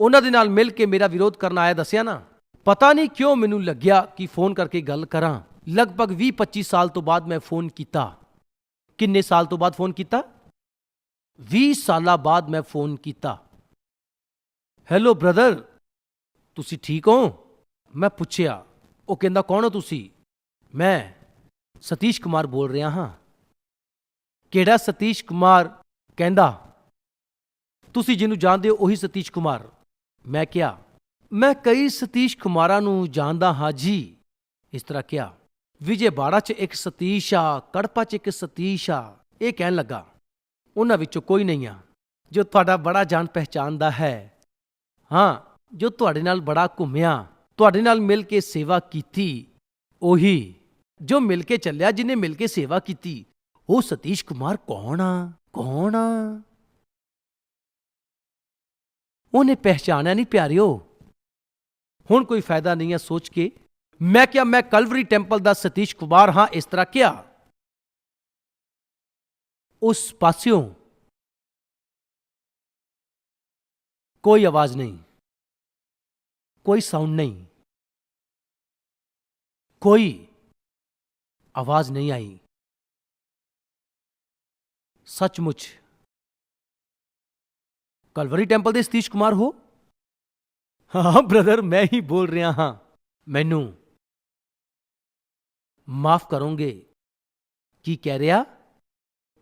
ਉਹਨਾਂ ਦੇ ਨਾਲ ਮਿਲ ਕੇ ਮੇਰਾ ਵਿਰੋਧ ਕਰਨ ਆਇਆ ਦੱਸਿਆ ਨਾ। ਪਤਾ ਨਹੀਂ ਕਿਉਂ ਮੈਨੂੰ ਲੱਗਿਆ ਕਿ ਫੋਨ ਕਰਕੇ ਗੱਲ ਕਰਾਂ। ਲਗਭਗ 20 25 ਸਾਲ ਤੋਂ ਬਾਅਦ ਮੈਂ ਫੋਨ ਕੀਤਾ। ਕਿੰਨੇ ਸਾਲ ਤੋਂ ਬਾਅਦ ਫੋਨ ਕੀਤਾ? 20 ਸਾਲਾਂ ਬਾਅਦ ਮੈਂ ਫੋਨ ਕੀਤਾ। ਹੈਲੋ ਬ੍ਰਦਰ, ਤੁਸੀਂ ਠੀਕ ਹੋ? ਮੈਂ ਪੁੱਛਿਆ। ਉਹ ਕਹਿੰਦਾ, ਕੌਣ ਹੋ ਤੁਸੀਂ? ਮੈਂ ਸਤੀਸ਼ ਕੁਮਾਰ ਬੋਲ ਰਿਹਾ ਹਾਂ। ਕਿਹੜਾ ਸਤੀਸ਼ ਕੁਮਾਰ? ਕਹਿੰਦਾ, ਤੁਸੀਂ ਜਿਹਨੂੰ ਜਾਣਦੇ ਹੋ ਉਹੀ ਸਤੀਸ਼ ਕੁਮਾਰ। ਮੈਂ ਕਿਹਾ, ਮੈਂ ਕਈ ਸਤੀਸ਼ ਕੁਮਾਰਾਂ ਨੂੰ ਜਾਣਦਾ ਹਾਂ ਜੀ। ਇਸ ਤਰ੍ਹਾਂ ਕਿਹਾ। ਵਿਜੇ ਬਾੜਾ 'ਚ ਇੱਕ ਸਤੀਸ਼ ਆ, ਕੜਪਾ 'ਚ ਇੱਕ ਸਤੀਸ਼ ਆ। ਇਹ ਕਹਿਣ ਲੱਗਾ, ਉਹਨਾਂ ਵਿੱਚੋਂ ਕੋਈ ਨਹੀਂ ਆ ਜੋ ਤੁਹਾਡਾ ਬੜਾ ਜਾਣ ਪਹਿਚਾਨਦਾ ਹੈ। ਹਾਂ, ਜੋ ਤੁਹਾਡੇ ਨਾਲ ਬੜਾ ਘੁੰਮਿਆ, ਤੁਹਾਡੇ ਨਾਲ ਮਿਲ ਕੇ ਸੇਵਾ ਕੀਤੀ, ਉਹੀ। ਜੋ ਮਿਲ ਕੇ ਚੱਲਿਆ ਜਿਹਨੇ ਮਿਲ ਕੇ ਸੇਵਾ ਕੀਤੀ, ਉਹ ਸਤੀਸ਼ ਕੁਮਾਰ ਕੌਣ ਆ? ਕੌਣ ਆ? ਉਹਨੇ ਪਹਿਚਾਨਿਆ ਨਹੀਂ ਪਿਆਰਿਓ। ਹੁਣ ਕੋਈ ਫਾਇਦਾ ਨਹੀਂ ਹੈ ਸੋਚ ਕੇ। ਮੈਂ ਕਿਹਾ, ਮੈਂ ਕਲਵਰੀ ਟੈਂਪਲ ਦਾ ਸਤੀਸ਼ ਕੁਮਾਰ ਹਾਂ, ਇਸ ਤਰ੍ਹਾਂ ਕਿਹਾ। ਉਸ ਪਾਸਿਓਂ ਕੋਈ ਆਵਾਜ਼ ਨਹੀਂ। ਕੋਈ ਸਾਊਂਡ ਨਹੀਂ। ਕੋਈ ਆਵਾਜ਼ ਨਹੀਂ ਆਈ। ਸੱਚਮੁੱਚ ਕਲਵਰੀ ਟੈਂਪਲ ਦੇ ਸਤੀਸ਼ ਕੁਮਾਰ ਹੋ ਹਾਂ ਬ੍ਰਦਰ ਮੈਂ ਹੀ ਬੋਲ ਰਿਹਾ ਹਾਂ ਮੈਨੂੰ ਮਾਫ ਕਰੋਗੇ ਕੀ ਕਹਿ ਰਿਹਾ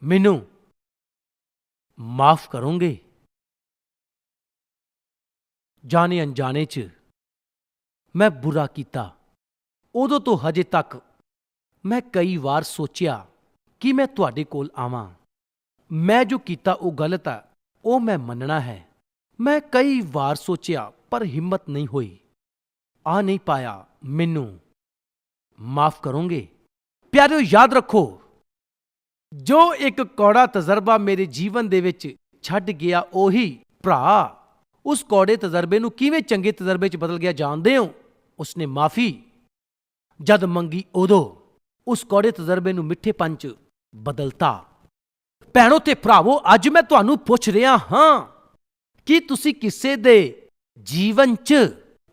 ਮੈਨੂੰ ਮਾਫ ਕਰੋਗੇ ਜਾਣੇ ਅਣਜਾਣੇ ਚ ਮੈਂ ਬੁਰਾ ਕੀਤਾ ਉਦੋਂ ਤੋਂ ਹਜੇ ਤੱਕ ਮੈਂ ਕਈ ਵਾਰ ਸੋਚਿਆ ਕਿ ਮੈਂ ਤੁਹਾਡੇ ਕੋਲ ਆਵਾਂ ਮੈਂ ਜੋ ਕੀਤਾ ਉਹ ਗਲਤ ਆ ਉਹ ਮੈਂ ਮੰਨਣਾ ਹੈ। ਮੈਂ ਕਈ ਵਾਰ ਸੋਚਿਆ, ਪਰ ਹਿੰਮਤ ਨਹੀਂ ਹੋਈ। ਆ ਨਹੀਂ ਪਾਇਆ ਮੈਨੂੰ। ਮਾਫ ਕਰੋਗੇ। ਪਿਆਰਿਓ, ਯਾਦ ਰੱਖੋ, ਜੋ ਇੱਕ ਕੌੜਾ ਤਜਰਬਾ ਮੇਰੇ ਜੀਵਨ ਦੇ ਵਿੱਚ ਛੱਡ ਗਿਆ, ਉਹੀ ਭਰਾ। ਉਸ ਕੌੜੇ ਤਜਰਬੇ ਨੂੰ ਕਿਵੇਂ ਚੰਗੇ ਤਜਰਬੇ 'ਚ ਬਦਲ ਗਿਆ ਜਾਣਦੇ ਹੋ? ਉਸਨੇ ਮਾਫੀ ਜਦ ਮੰਗੀ ਉਦੋਂ। ਉਸ ਕੌੜੇ ਤਜਰਬੇ ਨੂੰ ਮਿੱਠੇ ਪੰਚ ਬਦਲਤਾ। ਭੈਣੋ ਤੇ ਭਰਾਵੋ, ਅੱਜ ਮੈਂ ਤੁਹਾਨੂੰ ਪੁੱਛ ਰਿਹਾ ਹਾਂ ਕੀ ਤੁਸੀਂ ਕਿਸੇ ਦੇ ਜੀਵਨ 'ਚ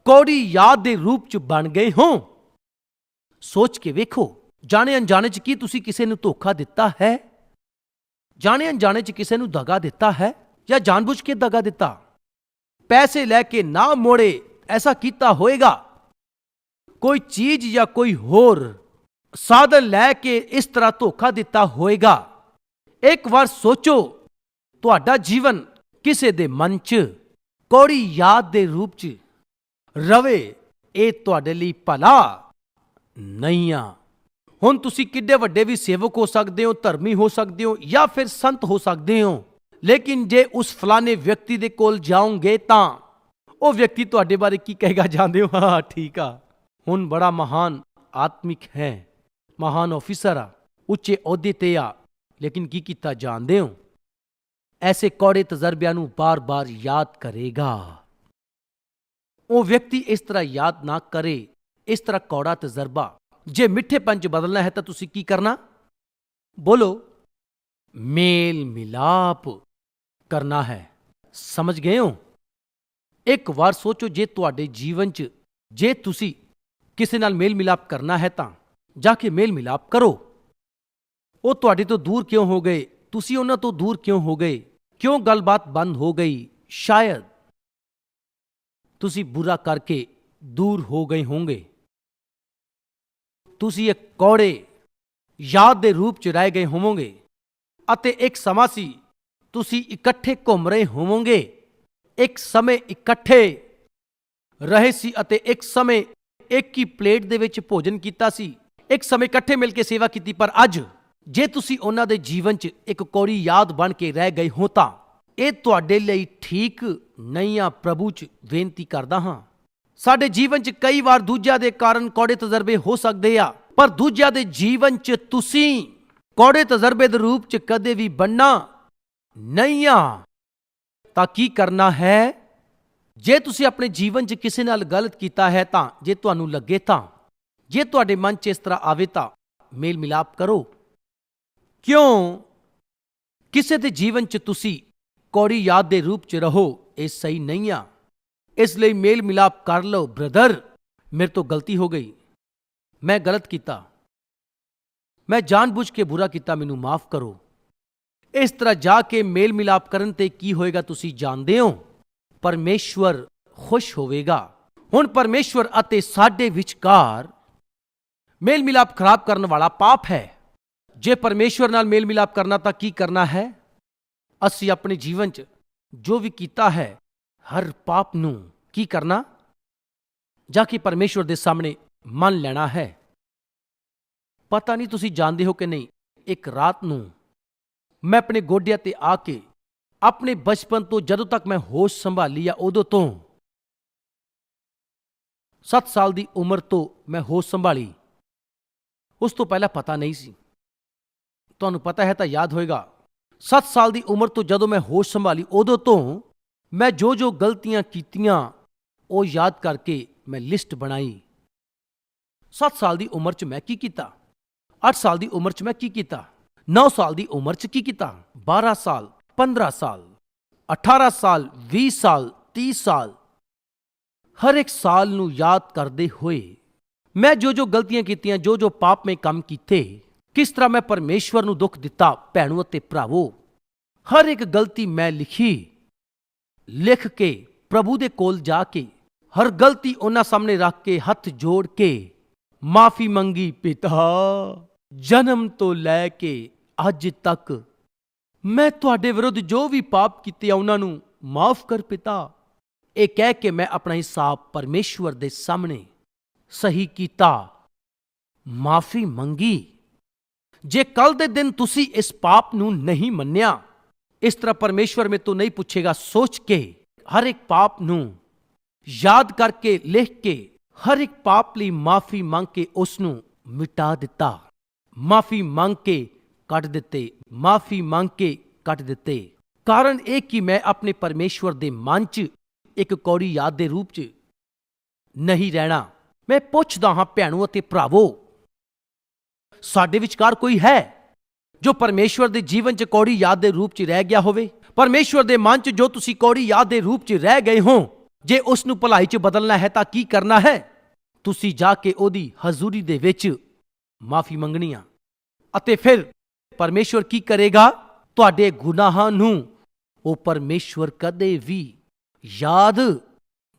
ਕੌੜੀ ਯਾਦ ਦੇ ਰੂਪ 'ਚ ਬਣ ਗਏ ਹੋ? ਸੋਚ ਕੇ ਵੇਖੋ, ਜਾਣੇ ਅਣਜਾਣੇ 'ਚ ਕੀ ਤੁਸੀਂ ਕਿਸੇ ਨੂੰ ਧੋਖਾ ਦਿੱਤਾ ਹੈ? ਜਾਣੇ ਅਣਜਾਣੇ 'ਚ ਕਿਸੇ ਨੂੰ ਦਗਾ ਦਿੱਤਾ ਹੈ ਜਾਂ ਜਾਣਬੁੱਝ ਕੇ ਦਗਾ ਦਿੱਤਾ? ਪੈਸੇ ਲੈ ਕੇ ਨਾ ਮੋੜੇ, ਐਸਾ ਕੀਤਾ ਹੋਏਗਾ? ਕੋਈ ਚੀਜ਼ ਜਾਂ ਕੋਈ ਹੋਰ ਸਾਧਨ ਲੈ ਕੇ ਇਸ ਤਰ੍ਹਾਂ ਧੋਖਾ ਦਿੱਤਾ ਹੋਏਗਾ? ਇੱਕ ਵਾਰ ਸੋਚੋ, ਤੁਹਾਡਾ ਜੀਵਨ ਕਿਸੇ ਦੇ ਮਨ 'ਚ, ਕੌੜੀ ਯਾਦ ਦੇ ਰੂਪ 'ਚ ਰਵੇ, ਇਹ ਤੁਹਾਡੇ ਲਈ ਭਲਾ ਨਹੀਂ ਆ। ਹੁਣ ਤੁਸੀਂ ਕਿੱਡੇ ਵੱਡੇ ਵੀ ਸੇਵਕ ਹੋ ਸਕਦੇ ਹੋ, ਧਰਮੀ ਹੋ ਸਕਦੇ ਹੋ ਜਾਂ ਫਿਰ ਸੰਤ ਹੋ ਸਕਦੇ ਹੋ, ਲੇਕਿਨ ਜੇ ਉਸ ਫਲਾਣੇ ਵਿਅਕਤੀ ਦੇ ਕੋਲ ਜਾਓਗੇ ਤਾਂ ਉਹ ਵਿਅਕਤੀ ਤੁਹਾਡੇ ਬਾਰੇ ਕੀ ਕਹੇਗਾ, ਜਾਣਦੇ ਹੋ? ਹਾਂ, ਠੀਕ ਆ। ਹੁਣ ਬੜਾ ਮਹਾਨ ਆਤਮਿਕ ਹੈ, ਮਹਾਨ ਆਫੀਸਰ ਆ, ਉੱਚੇ ਅਹੁਦੇ ਤੇ ਆ। ਲੇਕਿਨ ਕੀ ਕੀਤਾ ਜਾਣਦੇ ਹੋ? ਐਸੇ ਕੌੜੇ ਤਜਰਬਿਆਂ ਨੂੰ ਬਾਰ-ਬਾਰ ਯਾਦ ਕਰੇਗਾ। ਉਹ ਵਿਅਕਤੀ ਇਸ ਤਰ੍ਹਾਂ ਯਾਦ ਨਾ ਕਰੇ, ਇਸ ਤਰ੍ਹਾਂ ਕੌੜਾ ਤਜਰਬਾ। ਜੇ ਮਿੱਠੇ ਪੰਜ ਬਦਲਣਾ ਹੈ ਤਾਂ ਤੁਸੀਂ ਕੀ ਕਰਨਾ? ਬੋਲੋ, ਮੇਲ ਮਿਲਾਪ ਕਰਨਾ ਹੈ। ਸਮਝ ਗਏ ਹੋ? ਇੱਕ ਵਾਰ ਸੋਚੋ ਜੇ ਤੁਹਾਡੇ ਜੀਵਨ 'ਚ, ਜੇ ਤੁਸੀਂ ਕਿਸੇ ਨਾਲ ਮੇਲ ਮਿਲਾਪ ਕਰਨਾ ਹੈ ਤਾਂ, ਜਾ ਕੇ ਮੇਲ ਮਿਲਾਪ ਕਰੋ। ਉਹ ਤੁਹਾਡੇ ਤੋਂ ਦੂਰ ਕਿਉਂ ਹੋ ਗਏ? ਤੁਸੀਂ ਉਹਨਾਂ ਤੋਂ ਦੂਰ ਕਿਉਂ ਹੋ ਗਏ? ਕਿਉਂ ਗੱਲਬਾਤ ਬੰਦ ਹੋ ਗਈ? ਸ਼ਾਇਦ ਤੁਸੀਂ ਬੁਰਾ ਕਰਕੇ ਦੂਰ ਹੋ ਗਏ ਹੋਵੋਗੇ। ਤੁਸੀਂ ਇੱਕ ਕੌੜੇ ਯਾਦ ਦੇ ਰੂਪ ਚ ਰਹਿ ਗਏ ਹੋਵੋਗੇ ਅਤੇ ਇੱਕ ਸਮਾਂ ਸੀ ਤੁਸੀਂ ਇਕੱਠੇ ਘੁੰਮ ਰਹੇ ਹੋਵੋਗੇ। ਇੱਕ ਸਮੇਂ ਇਕੱਠੇ ਰਹੇ ਸੀ ਅਤੇ ਇੱਕ ਸਮੇਂ ਇੱਕ ਹੀ ਪਲੇਟ ਦੇ ਵਿੱਚ ਭੋਜਨ ਕੀਤਾ ਸੀ। ਇੱਕ ਸਮੇਂ ਇਕੱਠੇ ਮਿਲ ਕੇ ਸੇਵਾ ਕੀਤੀ, ਪਰ ਅੱਜ ਜੇ ਤੁਸੀਂ ਉਹਨਾਂ ਦੇ ਜੀਵਨ 'ਚ ਇੱਕ ਕੋਰੀ ਯਾਦ ਬਣ ਕੇ ਰਹਿ ਗਏ ਹੋ ਤਾਂ, ਇਹ ਤੁਹਾਡੇ ਲਈ ਠੀਕ ਨਹੀਂ ਆ ਪ੍ਰਭੂ 'ਚ ਬੇਨਤੀ ਕਰਦਾ ਹਾਂ। ਸਾਡੇ ਜੀਵਨ 'ਚ ਕਈ ਵਾਰ ਦੂਜਿਆਂ ਦੇ ਕਾਰਨ ਕੌੜੇ ਤਜਰਬੇ ਹੋ ਸਕਦੇ ਆ, ਪਰ ਦੂਜਿਆਂ ਦੇ ਜੀਵਨ 'ਚ ਤੁਸੀਂ ਕੌੜੇ ਤਜਰਬੇ ਦੇ ਰੂਪ 'ਚ ਕਦੇ ਵੀ ਬੰਨਾ ਨਹੀਂ ਆ। ਤਾਂ ਕੀ ਕਰਨਾ ਹੈ? ਜੇ ਤੁਸੀਂ ਆਪਣੇ ਜੀਵਨ 'ਚ ਕਿਸੇ ਨਾਲ ਗਲਤ ਕੀਤਾ ਹੈ ਤਾਂ, ਜੇ ਤੁਹਾਨੂੰ ਲੱਗੇ ਤਾਂ, ਜੇ ਤੁਹਾਡੇ ਮਨ 'ਚ ਇਸ ਤਰ੍ਹਾਂ ਆਵੇ ਤਾਂ ਮੇਲ ਮਿਲਾਪ ਕਰੋ। ਕਿਉਂ? ਕਿਸੇ ਦੇ ਜੀਵਨ 'ਚ ਤੁਸੀਂ ਕੌੜੀ ਯਾਦ ਦੇ ਰੂਪ 'ਚ ਰਹੋ, ਇਹ ਸਹੀ ਨਹੀਂ ਆ। ਇਸ ਲਈ ਮੇਲ ਮਿਲਾਪ ਕਰ ਲਓ, ਬ੍ਰਦਰ। ਮੇਰੇ ਤੋਂ ਗਲਤੀ ਹੋ ਗਈ। ਮੈਂ ਗਲਤ ਕੀਤਾ। ਮੈਂ ਜਾਣਬੁੱਝ ਕੇ ਬੁਰਾ ਕੀਤਾ, ਮੈਨੂੰ ਮਾਫ ਕਰੋ। ਇਸ ਤਰ੍ਹਾਂ ਜਾ ਕੇ ਮੇਲ ਮਿਲਾਪ ਕਰਨ ਤੇ ਕੀ ਹੋਏਗਾ ਤੁਸੀਂ ਜਾਣਦੇ ਹੋ? ਪਰਮੇਸ਼ਵਰ ਖੁਸ਼ ਹੋਵੇਗਾ। ਹੁਣ ਪਰਮੇਸ਼ਵਰ ਅਤੇ ਸਾਡੇ ਵਿਚਕਾਰ ਮੇਲ ਮਿਲਾਪ ਖਰਾਬ ਕਰਨ ਵਾਲਾ ਪਾਪ ਹੈ। ਜੇ ਪਰਮੇਸ਼ਵਰ ਨਾਲ ਮੇਲ ਮਿਲਾਪ ਕਰਨਾ ਤਾਂ ਕੀ ਕਰਨਾ ਹੈ? ਅਸੀਂ ਆਪਣੇ ਜੀਵਨ 'ਚ ਜੋ ਵੀ ਕੀਤਾ ਹੈ, ਹਰ ਪਾਪ ਨੂੰ ਕੀ ਕਰਨਾ? ਜਾਂ ਕਿ ਪਰਮੇਸ਼ਵਰ ਦੇ ਸਾਹਮਣੇ ਮੰਨ ਲੈਣਾ ਹੈ? ਪਤਾ ਨਹੀਂ ਤੁਸੀਂ ਜਾਣਦੇ ਹੋ ਕਿ ਨਹੀਂ, ਇੱਕ ਰਾਤ ਨੂੰ ਮੈਂ ਆਪਣੇ ਗੋਡਿਆਂ ਤੇ ਆ ਕੇ ਆਪਣੇ ਬਚਪਨ ਤੋਂ ਜਦੋਂ ਤੱਕ ਮੈਂ ਹੋਸ਼ ਸੰਭਾਲੀ ਆ ਉਦੋਂ ਤੋਂ 7 ਸਾਲ ਦੀ ਉਮਰ ਤੋਂ ਮੈਂ ਹੋਸ਼ ਸੰਭਾਲੀ। ਉਸ ਤੋਂ ਪਹਿਲਾਂ ਪਤਾ ਨਹੀਂ ਸੀ। ਤੁਹਾਨੂੰ ਪਤਾ ਹੈ ਤਾਂ ਯਾਦ ਹੋਏਗਾ। 7 ਸਾਲ ਦੀ ਉਮਰ ਤੋਂ ਜਦੋਂ ਮੈਂ ਹੋਸ਼ ਸੰਭਾਲੀ, ਉਦੋਂ ਤੋਂ ਮੈਂ ਜੋ ਜੋ ਗਲਤੀਆਂ ਕੀਤੀਆਂ, ਉਹ ਯਾਦ ਕਰਕੇ ਮੈਂ ਲਿਸਟ ਬਣਾਈ। 7 ਸਾਲ ਦੀ ਉਮਰ 'ਚ ਮੈਂ ਕੀ ਕੀਤਾ? 8 ਸਾਲ ਦੀ ਉਮਰ 'ਚ ਮੈਂ ਕੀ ਕੀਤਾ? 9 ਸਾਲ ਦੀ ਉਮਰ 'ਚ ਕੀ ਕੀਤਾ? 12 ਸਾਲ 15 ਸਾਲ 18 ਸਾਲ 20 ਸਾਲ 30 ਸਾਲ। ਹਰ ਇੱਕ ਸਾਲ ਨੂੰ ਯਾਦ ਕਰਦੇ ਹੋਏ ਮੈਂ ਜੋ ਜੋ ਗਲਤੀਆਂ ਕੀਤੀਆਂ ਜੋ ਜੋ ਪਾਪ ਮੈਂ ਕੰਮ ਕੀਤੇ ਕਿਸ ਤਰ੍ਹਾਂ ਮੈਂ ਪਰਮੇਸ਼ਵਰ ਨੂੰ ਦੁੱਖ ਦਿੱਤਾ, ਭੈਣੋ ਅਤੇ ਭਰਾਵੋ? ਹਰ ਇੱਕ ਗਲਤੀ ਮੈਂ ਲਿਖੀ, ਲਿਖ ਕੇ, ਪ੍ਰਭੂ ਦੇ ਕੋਲ ਜਾ ਕੇ, ਹਰ ਗਲਤੀ ਉਹਨਾਂ ਸਾਹਮਣੇ ਰੱਖ ਕੇ, ਹੱਥ ਜੋੜ ਕੇ, ਮਾਫੀ ਮੰਗੀ, ਪਿਤਾ, ਜਨਮ ਤੋਂ ਲੈ ਕੇ ਅੱਜ ਤੱਕ ਮੈਂ ਤੁਹਾਡੇ ਵਿਰੁੱਧ ਜੋ ਵੀ ਪਾਪ ਕੀਤੇ ਆ, ਉਹਨਾਂ ਨੂੰ ਮਾਫ ਕਰ, ਪਿਤਾ। ਇਹ ਕਹਿ ਕੇ ਮੈਂ ਆਪਣਾ ਹਿਸਾਬ ਪਰਮੇਸ਼ਵਰ ਦੇ ਸਾਹਮਣੇ ਸਹੀ ਕੀਤਾ, ਮਾਫੀ ਮੰਗੀ। ਜੇ ਕੱਲ ਦੇ ਦਿਨ ਤੁਸੀਂ ਇਸ ਪਾਪ ਨੂੰ ਨਹੀਂ ਮੰਨਿਆ, ਇਸ ਤਰ੍ਹਾਂ ਪਰਮੇਸ਼ਵਰ ਮੇ ਤੋਂ ਨਹੀਂ ਪੁੱਛੇਗਾ, ਸੋਚ ਕੇ ਹਰ ਇੱਕ ਪਾਪ ਨੂੰ ਯਾਦ ਕਰਕੇ, ਲਿਖ ਕੇ ਹਰ ਇੱਕ ਪਾਪ ਲਈ ਮਾਫੀ ਮੰਗ ਕੇ ਉਸ ਨੂੰ ਮਿਟਾ ਦਿੱਤਾ। ਮਾਫੀ ਮੰਗ ਕੇ ਕੱਟ ਦਿੱਤੇ, ਮਾਫੀ ਮੰਗ ਕੇ ਕੱਟ ਦਿੱਤੇ। ਕਾਰਨ ਇਹ ਕਿ ਮੈਂ ਆਪਣੇ ਪਰਮੇਸ਼ਵਰ ਦੇ ਮਨ 'ਚ ਇੱਕ ਕੌੜੀ ਯਾਦ ਦੇ ਰੂਪ 'ਚ ਨਹੀਂ ਰਹਿਣਾ। ਮੈਂ ਪੁੱਛਦਾ ਹਾਂ, ਭੈਣੋ ਅਤੇ ਭਰਾਵੋ ਸਾਡੇ ਵਿਚਕਾਰ ਕੋਈ ਹੈ ਜੋ ਪਰਮੇਸ਼ਵਰ ਦੇ ਜੀਵਨ 'ਚ ਕੌੜੀ ਯਾਦ ਦੇ ਰੂਪ 'ਚ ਰਹਿ ਗਿਆ ਹੋਵੇ? ਪਰਮੇਸ਼ਵਰ ਦੇ ਮਨ 'ਚ ਜੋ ਤੁਸੀਂ ਕੌੜੀ ਯਾਦ ਦੇ ਰੂਪ 'ਚ ਰਹਿ ਗਏ ਹੋ, ਜੇ ਉਸ ਨੂੰ ਭਲਾਈ 'ਚ ਬਦਲਣਾ ਹੈ ਤਾਂ ਕੀ ਕਰਨਾ ਹੈ? ਤੁਸੀਂ ਜਾ ਕੇ ਉਹਦੀ ਹਜ਼ੂਰੀ ਦੇ ਵਿੱਚ ਮਾਫੀ ਮੰਗਣੀ ਆ ਅਤੇ ਫਿਰ ਪਰਮੇਸ਼ਵਰ ਕੀ ਕਰੇਗਾ? ਤੁਹਾਡੇ ਗੁਨਾਹਾਂ ਨੂੰ ਉਹ ਪਰਮੇਸ਼ਵਰ ਕਦੇ ਵੀ ਯਾਦ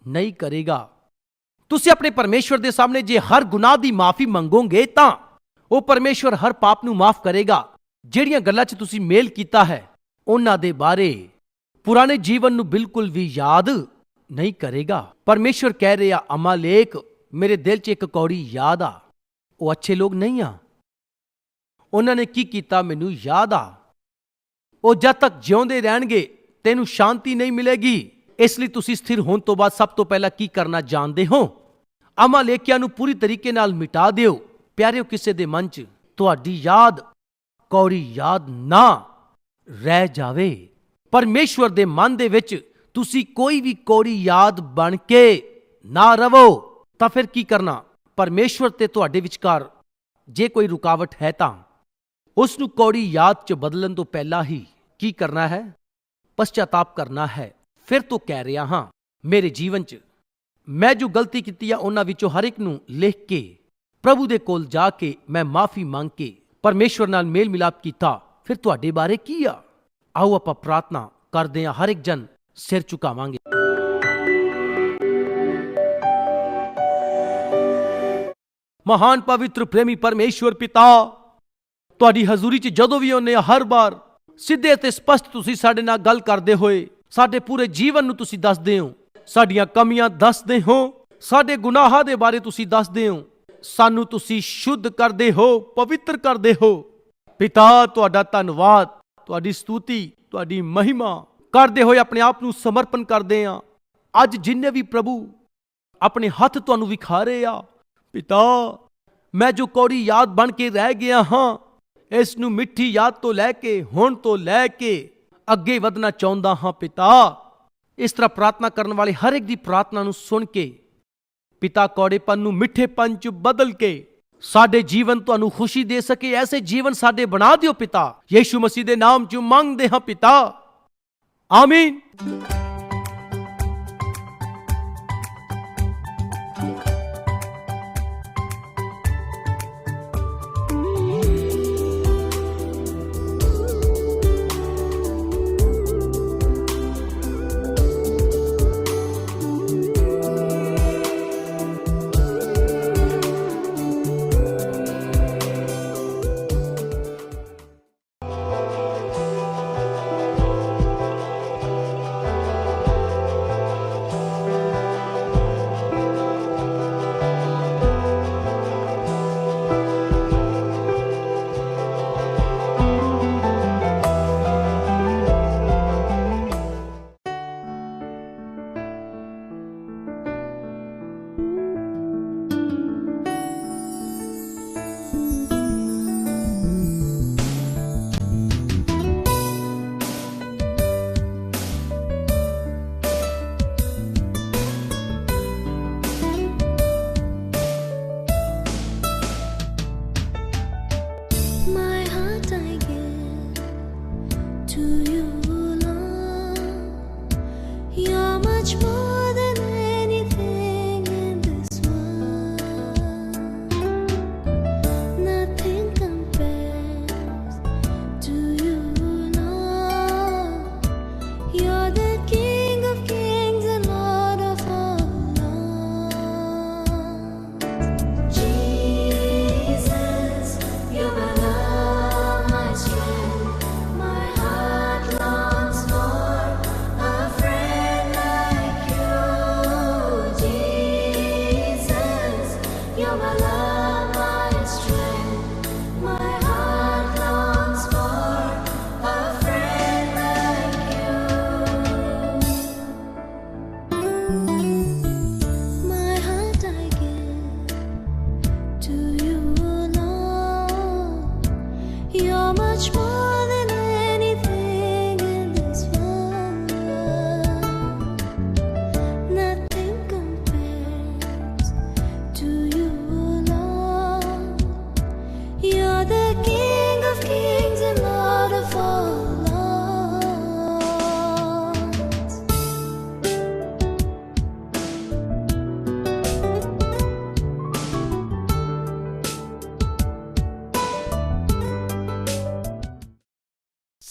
ਨਹੀਂ ਕਰੇਗਾ। ਤੁਸੀਂ ਆਪਣੇ ਪਰਮੇਸ਼ਵਰ ਦੇ ਸਾਹਮਣੇ ਜੇ ਹਰ ਗੁਨਾਹ ਦੀ ਮਾਫੀ ਮੰਗੋਗੇ ਤਾਂ ਉਹ ਪਰਮੇਸ਼ਵਰ ਹਰ ਪਾਪ ਨੂੰ ਮਾਫ ਕਰੇਗਾ, ਜਿਹੜੀਆਂ ਗੱਲਾਂ 'ਚ ਤੁਸੀਂ ਮੇਲ ਕੀਤਾ ਹੈ, ਉਹਨਾਂ ਦੇ ਬਾਰੇ ਪੁਰਾਣੇ ਜੀਵਨ ਨੂੰ ਬਿਲਕੁਲ ਵੀ ਯਾਦ ਨਹੀਂ ਕਰੇਗਾ। ਪਰਮੇਸ਼ਵਰ ਕਹਿ ਰਿਹਾ, ਅਮਾਲੇਕ, ਮੇਰੇ ਦਿਲ 'ਚ ਇੱਕ ਕੌੜੀ ਯਾਦ ਆ। ਉਹ ਅੱਛੇ ਲੋਕ ਨਹੀਂ ਆ। ਉਹਨਾਂ ਨੇ ਕੀ ਕੀਤਾ ਮੈਨੂੰ ਯਾਦ ਆ? ਉਹ ਜਦ ਤੱਕ ਜਿਉਂਦੇ ਰਹਿਣਗੇ, ਤੈਨੂੰ ਸ਼ਾਂਤੀ ਨਹੀਂ ਮਿਲੇਗੀ। ਇਸ ਲਈ ਤੁਸੀਂ ਸਥਿਰ ਹੋਣ ਤੋਂ ਬਾਅਦ ਸਭ ਤੋਂ ਪਹਿਲਾਂ ਕੀ ਕਰਨਾ ਜਾਣਦੇ ਹੋ? ਅਮਾਲੇਕਿਆਂ ਨੂੰ ਪੂਰੀ ਤਰੀਕੇ ਨਾਲ ਮਿਟਾ ਦਿਓ। ਪਿਆਰਿਓ, ਕਿਸੇ ਦੇ ਮਨ 'ਚ ਤੁਹਾਡੀ ਯਾਦ, ਕੌੜੀ ਯਾਦ ਨਾ ਰਹਿ ਜਾਵੇ। ਪਰਮੇਸ਼ਵਰ ਦੇ ਮਨ ਦੇ ਵਿੱਚ ਤੁਸੀਂ ਕੋਈ ਵੀ ਕੌੜੀ ਯਾਦ ਬਣ ਕੇ ਨਾ ਰਵੋ, ਤਾਂ ਫਿਰ ਕੀ ਕਰਨਾ? ਪਰਮੇਸ਼ਵਰ ਤੇ ਤੁਹਾਡੇ ਵਿਚਕਾਰ ਜੇ ਕੋਈ ਰੁਕਾਵਟ ਹੈ ਤਾਂ ਉਸ ਨੂੰ ਕੌੜੀ ਯਾਦ 'ਚ ਬਦਲਣ ਤੋਂ ਪਹਿਲਾਂ ਹੀ ਕੀ ਕਰਨਾ ਹੈ? ਪਛਤਾਤਾਪ ਕਰਨਾ ਹੈ। ਫਿਰ ਤੋਂ ਕਹਿ ਰਿਹਾ ਹਾਂ, ਮੇਰੇ ਜੀਵਨ 'ਚ ਮੈਂ ਜੋ ਗਲਤੀ ਕੀਤੀ ਆ, ਉਹਨਾਂ ਵਿੱਚੋਂ ਹਰ ਇੱਕ ਨੂੰ ਲਿਖ ਕੇ ਪ੍ਰਭੂ ਦੇ ਕੋਲ ਜਾ ਕੇ ਮੈਂ ਮਾਫੀ ਮੰਗ ਕੇ ਪਰਮੇਸ਼ਵਰ ਨਾਲ ਮੇਲ ਮਿਲਾਪ ਕੀਤਾ, ਫਿਰ ਤੁਹਾਡੇ ਬਾਰੇ ਕੀ ਆ? ਆਓ ਆਪਾਂ ਪ੍ਰਾਰਥਨਾ ਕਰਦੇ ਹਾਂ, ਹਰ ਇੱਕ ਜਨ ਸਿਰ ਝੁਕਾਵਾਂਗੇ। ਮਹਾਨ ਪਵਿੱਤਰ ਪ੍ਰੇਮੀ ਪਰਮੇਸ਼ਵਰ ਪਿਤਾ, ਤੁਹਾਡੀ ਹਜ਼ੂਰੀ 'ਚ ਜਦੋਂ ਵੀ ਆਉਂਦੇ ਆ, ਹਰ ਵਾਰ ਸਿੱਧੇ ਤੇ ਸਪਸ਼ਟ ਤੁਸੀਂ ਸਾਡੇ ਨਾਲ ਗੱਲ ਕਰਦੇ ਹੋਏ, ਸਾਡੇ ਪੂਰੇ ਜੀਵਨ ਨੂੰ ਤੁਸੀਂ ਦੱਸਦੇ ਹੋ, ਸਾਡੀਆਂ ਕਮੀਆਂ ਦੱਸਦੇ ਹੋ, ਸਾਡੇ ਗੁਨਾਹਾਂ ਦੇ ਬਾਰੇ ਤੁਸੀਂ ਦੱਸਦੇ ਹੋ। ਸਾਨੂੰ ਤੁਸੀਂ ਸ਼ੁੱਧ ਕਰਦੇ ਹੋ, ਪਵਿੱਤਰ ਕਰਦੇ ਹੋ। ਪਿਤਾ, ਤੁਹਾਡਾ ਧੰਨਵਾਦ, ਤੁਹਾਡੀ ਸਤੂਤੀ, ਤੁਹਾਡੀ ਮਹਿਮਾ। ਕਰਦੇ ਹੋਏ ਆਪਣੇ ਆਪ ਨੂੰ ਸਮਰਪਣ ਕਰਦੇ ਆ ਅੱਜ ਜਿੰਨੇ ਵੀ ਪ੍ਰਭੂ ਆਪਣੇ ਹੱਥ ਤੁਹਾਨੂੰ ਵਿਖਾ ਰਹੇ ਆ, ਪਿਤਾ, ਮੈਂ ਜੋ ਕੌੜੀ ਯਾਦ ਬਣ ਕੇ ਰਹਿ ਗਿਆ ਹਾਂ, ਇਸ ਨੂੰ ਮਿੱਠੀ ਯਾਦ ਤੋਂ ਲੈ ਕੇ, ਹੁਣ ਤੋਂ ਲੈ ਕੇ ਅੱਗੇ ਵਧਣਾ ਚਾਹੁੰਦਾ ਹਾਂ, ਪਿਤਾ। ਇਸ ਤਰ੍ਹਾਂ ਪ੍ਰਾਰਥਨਾ ਕਰਨ ਵਾਲੇ ਹਰ ਇੱਕ ਦੀ ਪ੍ਰਾਰਥਨਾ ਨੂੰ ਸੁਣ ਕੇ ਪਿਤਾ ਕੌੜੇਪਨ ਨੂੰ ਮਿੱਠੇਪਨ ਚ ਬਦਲ ਕੇ ਸਾਡੇ ਜੀਵਨ ਤੁਹਾਨੂੰ ਖੁਸ਼ੀ ਦੇ ਸਕੇ, ਐਸੇ ਜੀਵਨ ਸਾਡੇ ਬਣਾ ਦਿਓ ਪਿਤਾ। ਯੀਸ਼ੂ ਮਸੀਹ ਦੇ ਨਾਮ ਚ ਮੰਗਦੇ ਹਾਂ ਪਿਤਾ। ਆਮੀਨ।